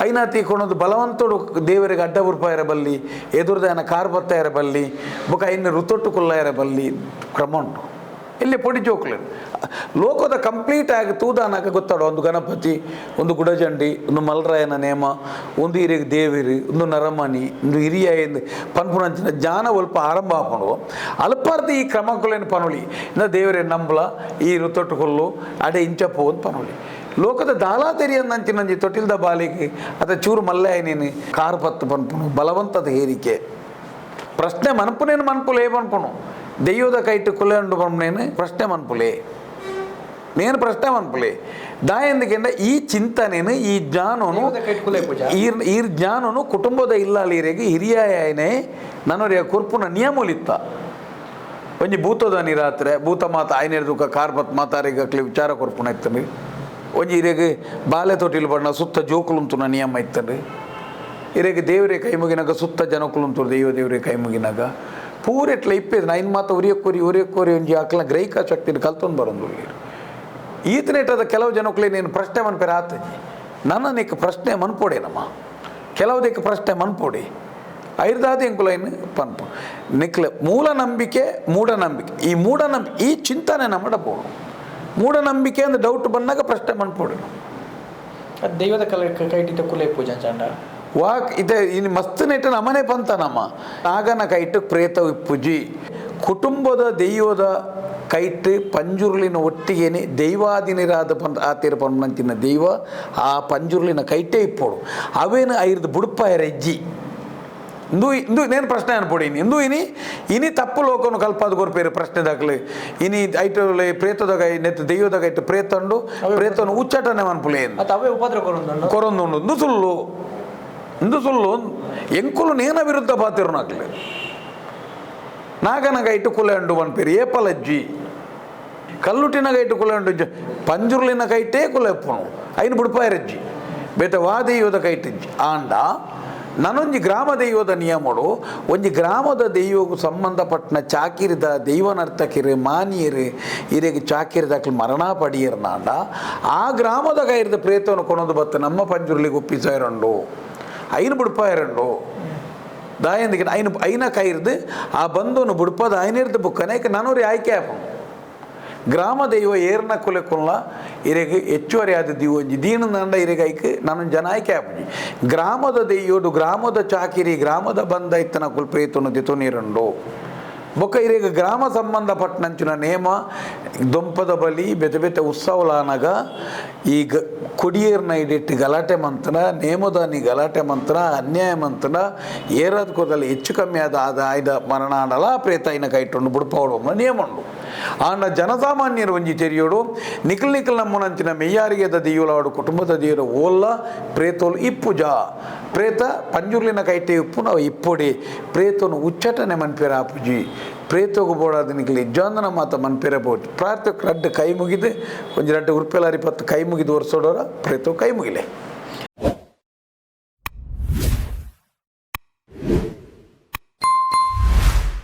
ಐನಾ ತೀಕೊಂಡು ಬಲವಂತೋಡು ದೇವರಿಗೆ ಅಡ್ಡ ಉರ್ಪ ಇರಬಲ್ಲಿ ಎದುರ್ದ ಕಾರ್ ಬರ್ತಾ ಇರಬಲ್ಲಿ, ಬೊಕ ಐನ ಋತೊಟ್ಟು ಕೊಲ್ಲ ಇರಬಲ್ಲಿ, ಕ್ರಮ ಉಂಟು. ಇಲ್ಲಿ ಪೊಡಿ ಜೋಕ್ಲೇನು ಲೋಕದ ಕಂಪ್ಲೀಟ್ ಆಗಿ ತೂದಾನಾಗ ಗೊತ್ತಾಡು ಒಂದು ಗಣಪತಿ ಒಂದು ಗುಡಜಂಡಿ ಒಂದು ಮಲ್ರಾಯನ ನೇಮ ಒಂದು ಹಿರಿಯ ದೇವಿರು ಒಂದು ನರಮಣಿ ಒಂದು ಹಿರಿಯ ಎಂದು ಪನ್ಪುನಂಚಿನ ಜ್ಞಾನ ಒಲ್ಪ ಆರಂಭ ಹಾಕೊಂಡು ಅಲ್ಪಾರ್ಥ ಈ ಕ್ರಮಗಳೇನು ಪನುಳಿ ಇಂದ ದೇವರೇ ನಂಬಲ ಈ ಋತೊಟ್ಟು ಕೊಲ್ಲು ಅಡೆ ಇಂಚಪ್ಪ ಒಂದು ಪನುಳಿ ಲೋಕದ ದಾಲಾತೆರಿ ಅಂದಂಚಿನಂಜಿ ತೊಟ್ಟಿಲ್ದ ಬಾಲಿಗೆ ಅದ ಚೂರು ಮಲ್ಲಾಯನೇನು ಕಾರು ಪತ್ತು ಪನ್ಪುನು ಬಲವಂತದ ಹೇರಿಕೆ ಪ್ರಶ್ನೆ ಮನ್ಪುನೇನು ಮನ್ಪುಲೆ ಮನ್ಪುನು ದೆಯ್ಯದ ಕೈಟ್ ಕುಲೆಂಡು ಪನ್ಪುನೇನು ಪ್ರಶ್ನೆ ಮನ್ಪುಲೆ నేను ప్రశ్న అనుకులే దా ఎందుకంటే ಈ ಚಿಂತನೆನು ಈ ಜ್ಞಾನನು ದೈವದ ಕೈಟ್ ಕುಲೆ ಪೂಜಾ. ಈ ಈ ಜ್ಞಾನನು ಕುಟುಂಬದ ಇಲ್ಲಾಲಿರೆಗೆ ಹಿರಿಯ ಆಯನೆ ನನ್ನೊರಿಯ ಕುರ್ಪುನ ನಿಯಮಲಿತ್ತ ಒಂಜಿ ಭೂತದ ನಿರಾತ್ರೆ ಭೂತ ಮಾತ ಆಯ್ನ ದುಃಖ ಕಾರ್ಬತ್ ಮಾತಾರಿಗೆ ಅಕ್ಲಿ ವಿಚಾರ ಕೊರ್ಪುನ ಇತ್ತಂಡು ಒಂಜಿ ಇರೆಗೆ ಬಾಲೆ ತೊಟ್ಟಿಲು ಬಣ್ಣ ಸುತ್ತ ಜೋಕುಲುಂತುನ ನಿಯಮ ಇತ್ತಂಡು ಇರೆಗೆ ದೇವರೇ ಕೈ ಮುಗಿನಾಗ ಸುತ್ತ ಜನಕುಲುಂತುರು ದೈವ ದೇವರೇ ಕೈ ಮುಗಿನಾಗ ಪೂರೆಟ್ಲ ಇಪ್ಪೇದು ನೈನ್ ಮಾತ ಉರಿಯಕ್ಕೂರಿ ಉರಿಯಕ್ಕೂರಿ ಒಂಜಿ ಅಕ್ಲ ಗ್ರಹಿಕಾ ಶಕ್ತಿನ ಕಲ್ತೊಂದು ಬರೋದು ಈತನೇಟದ ಕೆಲವು ಜನಕ್ಕೆ ನೀನು ಪ್ರಶ್ನೆ ಮನ್ಪೇರ ಆತಜಿ ನನ್ನ ನೀಕು ಪ್ರಶ್ನೆ ನಮ್ಮ. ಕೆಲವುದಕ್ಕೆ ಪ್ರಶ್ನೆ ಮನ್ಪೋಡಿ. ಐರ್ದಾದ ಎಂಕುಲೈನ್ ಪನ್ಪು. ನಿಕ್ಲ ಮೂಲ ನಂಬಿಕೆ ಮೂಢನಂಬಿಕೆ. ಈ ಮೂಢನಂಬಿಕೆ ಈ ಚಿಂತನೆ ನಮ್ಮಡಬಹುದು ಮೂಢನಂಬಿಕೆ ಅಂದ್ರೆ ಡೌಟ್ ಬಂದಾಗ ಪ್ರಶ್ನೆ ಮನ್ಪೋಡಿ ದೈವದ ಕಲೆ ಕೈಟಿತ ಕುಲೆ ಪೂಜಾ ಚಂಡ. ವಾಕ್ ಇದೆ ಇನ್ನು ಮಸ್ತ್ ನೆಟ್ಟ ನಮನೆ ಬಂತ ನಮ್ಮ. ನಾಗನ ಕೈಟ್ಟು ಪ್ರೇತ ಪೂಜಿ. ಕುಟುಂಬದ ದೈವದ ಕೈಟ್ ಪಂಜುರ್ಲಿನ ಒಟ್ಟಿಗೆನೆ ದೈವಾಧೀನರಾದ ಪನ್ ಆತಿರ ಪನ್ನಂತಿನ ದೈವ ಆ ಪಂಜುರ್ಲಿನ ಕೈಟೇ ಇಪ್ಪೋಡು. ಅವೇನು ಐರ್ದು ಬುಡುಪಾಯರ ಹೆಜ್ಜಿ ಇಂದು ಇಂದು ನೇನು ಪ್ರಶ್ನೆ ಅನ್ಪೊಡೀನಿ ಇಂದು ಇನಿ ಇನಿ ತಪ್ಪು ಲೋಕನು ಕಲ್ಪದ ಗೊರ್ಪೇರು ಪ್ರಶ್ನೆ ದಾಖಲೆ. ಇನಿ ಐಟಲೆ ಪ್ರೇತದಾಗ ನೆತ್ತು ದೈವದಾಗ ಐಟು ಪ್ರೇತಂಡು ಪ್ರೇತನು ಉಚ್ಚಾಟನೆ ಅನ್ಪುಲೇನು ಕೊರೊಂದು ಸುಳ್ಳು. ಇಂದು ಸುಳ್ಳು. ಎಂಕುಲು ನೇನ ವಿರುದ್ಧ ಬಾತಿರುನಾಗ್ಲಿ ನಾಗನ ನಾಗನಗ ಇಟ್ಟು ಕುಲೆ ಅಂಡು ಪನ್ಪೇರು ಏಪಲಜ್ಜಿ ಕಲ್ಲುಟಿನಗ ಇಟ್ಟು ಕುಲೆ ಅಂಡು ಜ- ಪಂಜುರ್ಲಿನ ಕೈಟೇ ಕುಲೆ ಎಪ್ಪುನು. ಐನು ಬುಡ್ಪಾಯರಜ್ಜಿ ಬೇತ ವಾ ದೈವದ ಕೈಟಿಜ್ಜಿ ಆಂಡ. ನನೊಂಜಿ ಗ್ರಾಮ ದೈವದ ನಿಯಮಡು. ಒಂಜಿ ಗ್ರಾಮದ ದೈವಗೂ ಸಂಬಂಧಪಟ್ಟನ ಚಾಕಿರಿದ ದೈವನರ್ತಕಿರು, ಮಾನಿಯರು, ಇರೆಗೆ ಚಾಕಿರಿದಾಕ್ಲು ಮರಣ ಪಡಿಯರ್ನಾಂಡ ಆ ಗ್ರಾಮದ ಕೈರಿದ ಪ್ರೇತವನ್ನು ಕೊನೊಂದು ಬತ್ತ ನಮ್ಮ ಪಂಜುರ್ಲಿಗೆ ಒಪ್ಪಿಸಾಯರಂಡು ಐನು ಬುಡ್ಪಾಯರಂಡು ದಾಯಂದಿಗೆ ಐನು ಐನ ಕೈರ್ದು ಆ ಬಂದವನು ಬುಡ್ಪದ ಐನಿರ್ದು ಬುಕ್ಕನೇಕ ನನೂರಿ ಆಯ್ಕೆ ಆಪ. ಗ್ರಾಮ ದೈವ ಏರ್ನ ಕುಲೆ ಕುಲ್ಲ ಇರೆಗೆ ಹೆಚ್ಚುವರಿ ಆದ ದಿವ ಒಂಜಿ ದೀನ ನಂಡ ಇರೆಗೆ ಐಕ್ ನಾನು ಜನ ಆಯ್ಕೆ ಆಪುಜಿ ಗ್ರಾಮದ ದೈವಡು ಗ್ರಾಮದ ಚಾಕಿರಿ, ಗ್ರಾಮದ ಬಂದ ಇತ್ತನ ಕುಲ್ಪೇತನು ದಿತು ನೀರಂಡು ಬೊಕ್ಕ ಇರೆಗೆ ಗ್ರಾಮ ಸಂಬಂಧಪಟ್ಟನಂಚಿನ ನೇಮ ದೊಂಪದ ಬಲಿ ಬೆತೆ ಬೆತೆ ಉತ್ಸವಲಾನಗ ಈಗ ಕುಡಿಯರ್ನ ಇಡಿಟ್ಟು ಗಲಾಟೆ ಮಂತನ ನೇಮದಾನಿ ಗಲಾಟೆ ಮಂತನ ಅನ್ಯಾಯ ಮಂತನ ಏರದ ಕೂದಲು ಹೆಚ್ಚು ಕಮ್ಮಿ ಆದ ಆದ ಆಯ್ದ ಮರಣ ಆಡಲ ಪ್ರೇತ ಇನ ಕೈಟೊಂಡು ಬುಡ್ಪವಡು ನಿಯಮ ಉಂಡು ಆಂಡ ಜನಸಾಮಾನ್ಯರು ಒಂಜಿ ತೆರೆಯೋಡು, ನಿಖಲ್ ನಿಖಲ್ ನಮ್ಮನಂಚಿನ ಮೆಯ್ಯಾರಿಗೆದ ದಿಯುಲಾಡು ಕುಟುಂಬದ ದೇವರು ಓಲ್ಲ, ಪ್ರೇತೋಲು ಇಪ್ಪುಜ. ಪ್ರೇತ ಪಂಜುರ್ಲಿನ ಕೈಟೆ ಇಪ್ಪು ನಾವು ಇಪ್ಪೊಡಿ. ಪ್ರೇತನು ಉಚ್ಚಟನೆ ಮನ್ಪೇರ ಆಪುಜಿ. ಪ್ರೇತೋಗು ಬೋಡಾದ ನಿಖಲ್ ಇಜ್ಜಾಂದನ ಮಾತ ಮನ್ಪೇರ ಬೋಟ್ ಪ್ರಾರ್ಥಕ್ಕೆ ರಡ್ಡು ಕೈ ಮುಗಿದು, ಒಂಜಿ ರಡ್ಡು ಉರ್ಪೆಲಾರಿ ಪತ್ತು ಕೈ ಮುಗಿದು ಒರೆಸೋಡೋರ ಪ್ರೇತೋ ಕೈ ಮುಗಿಲೆ.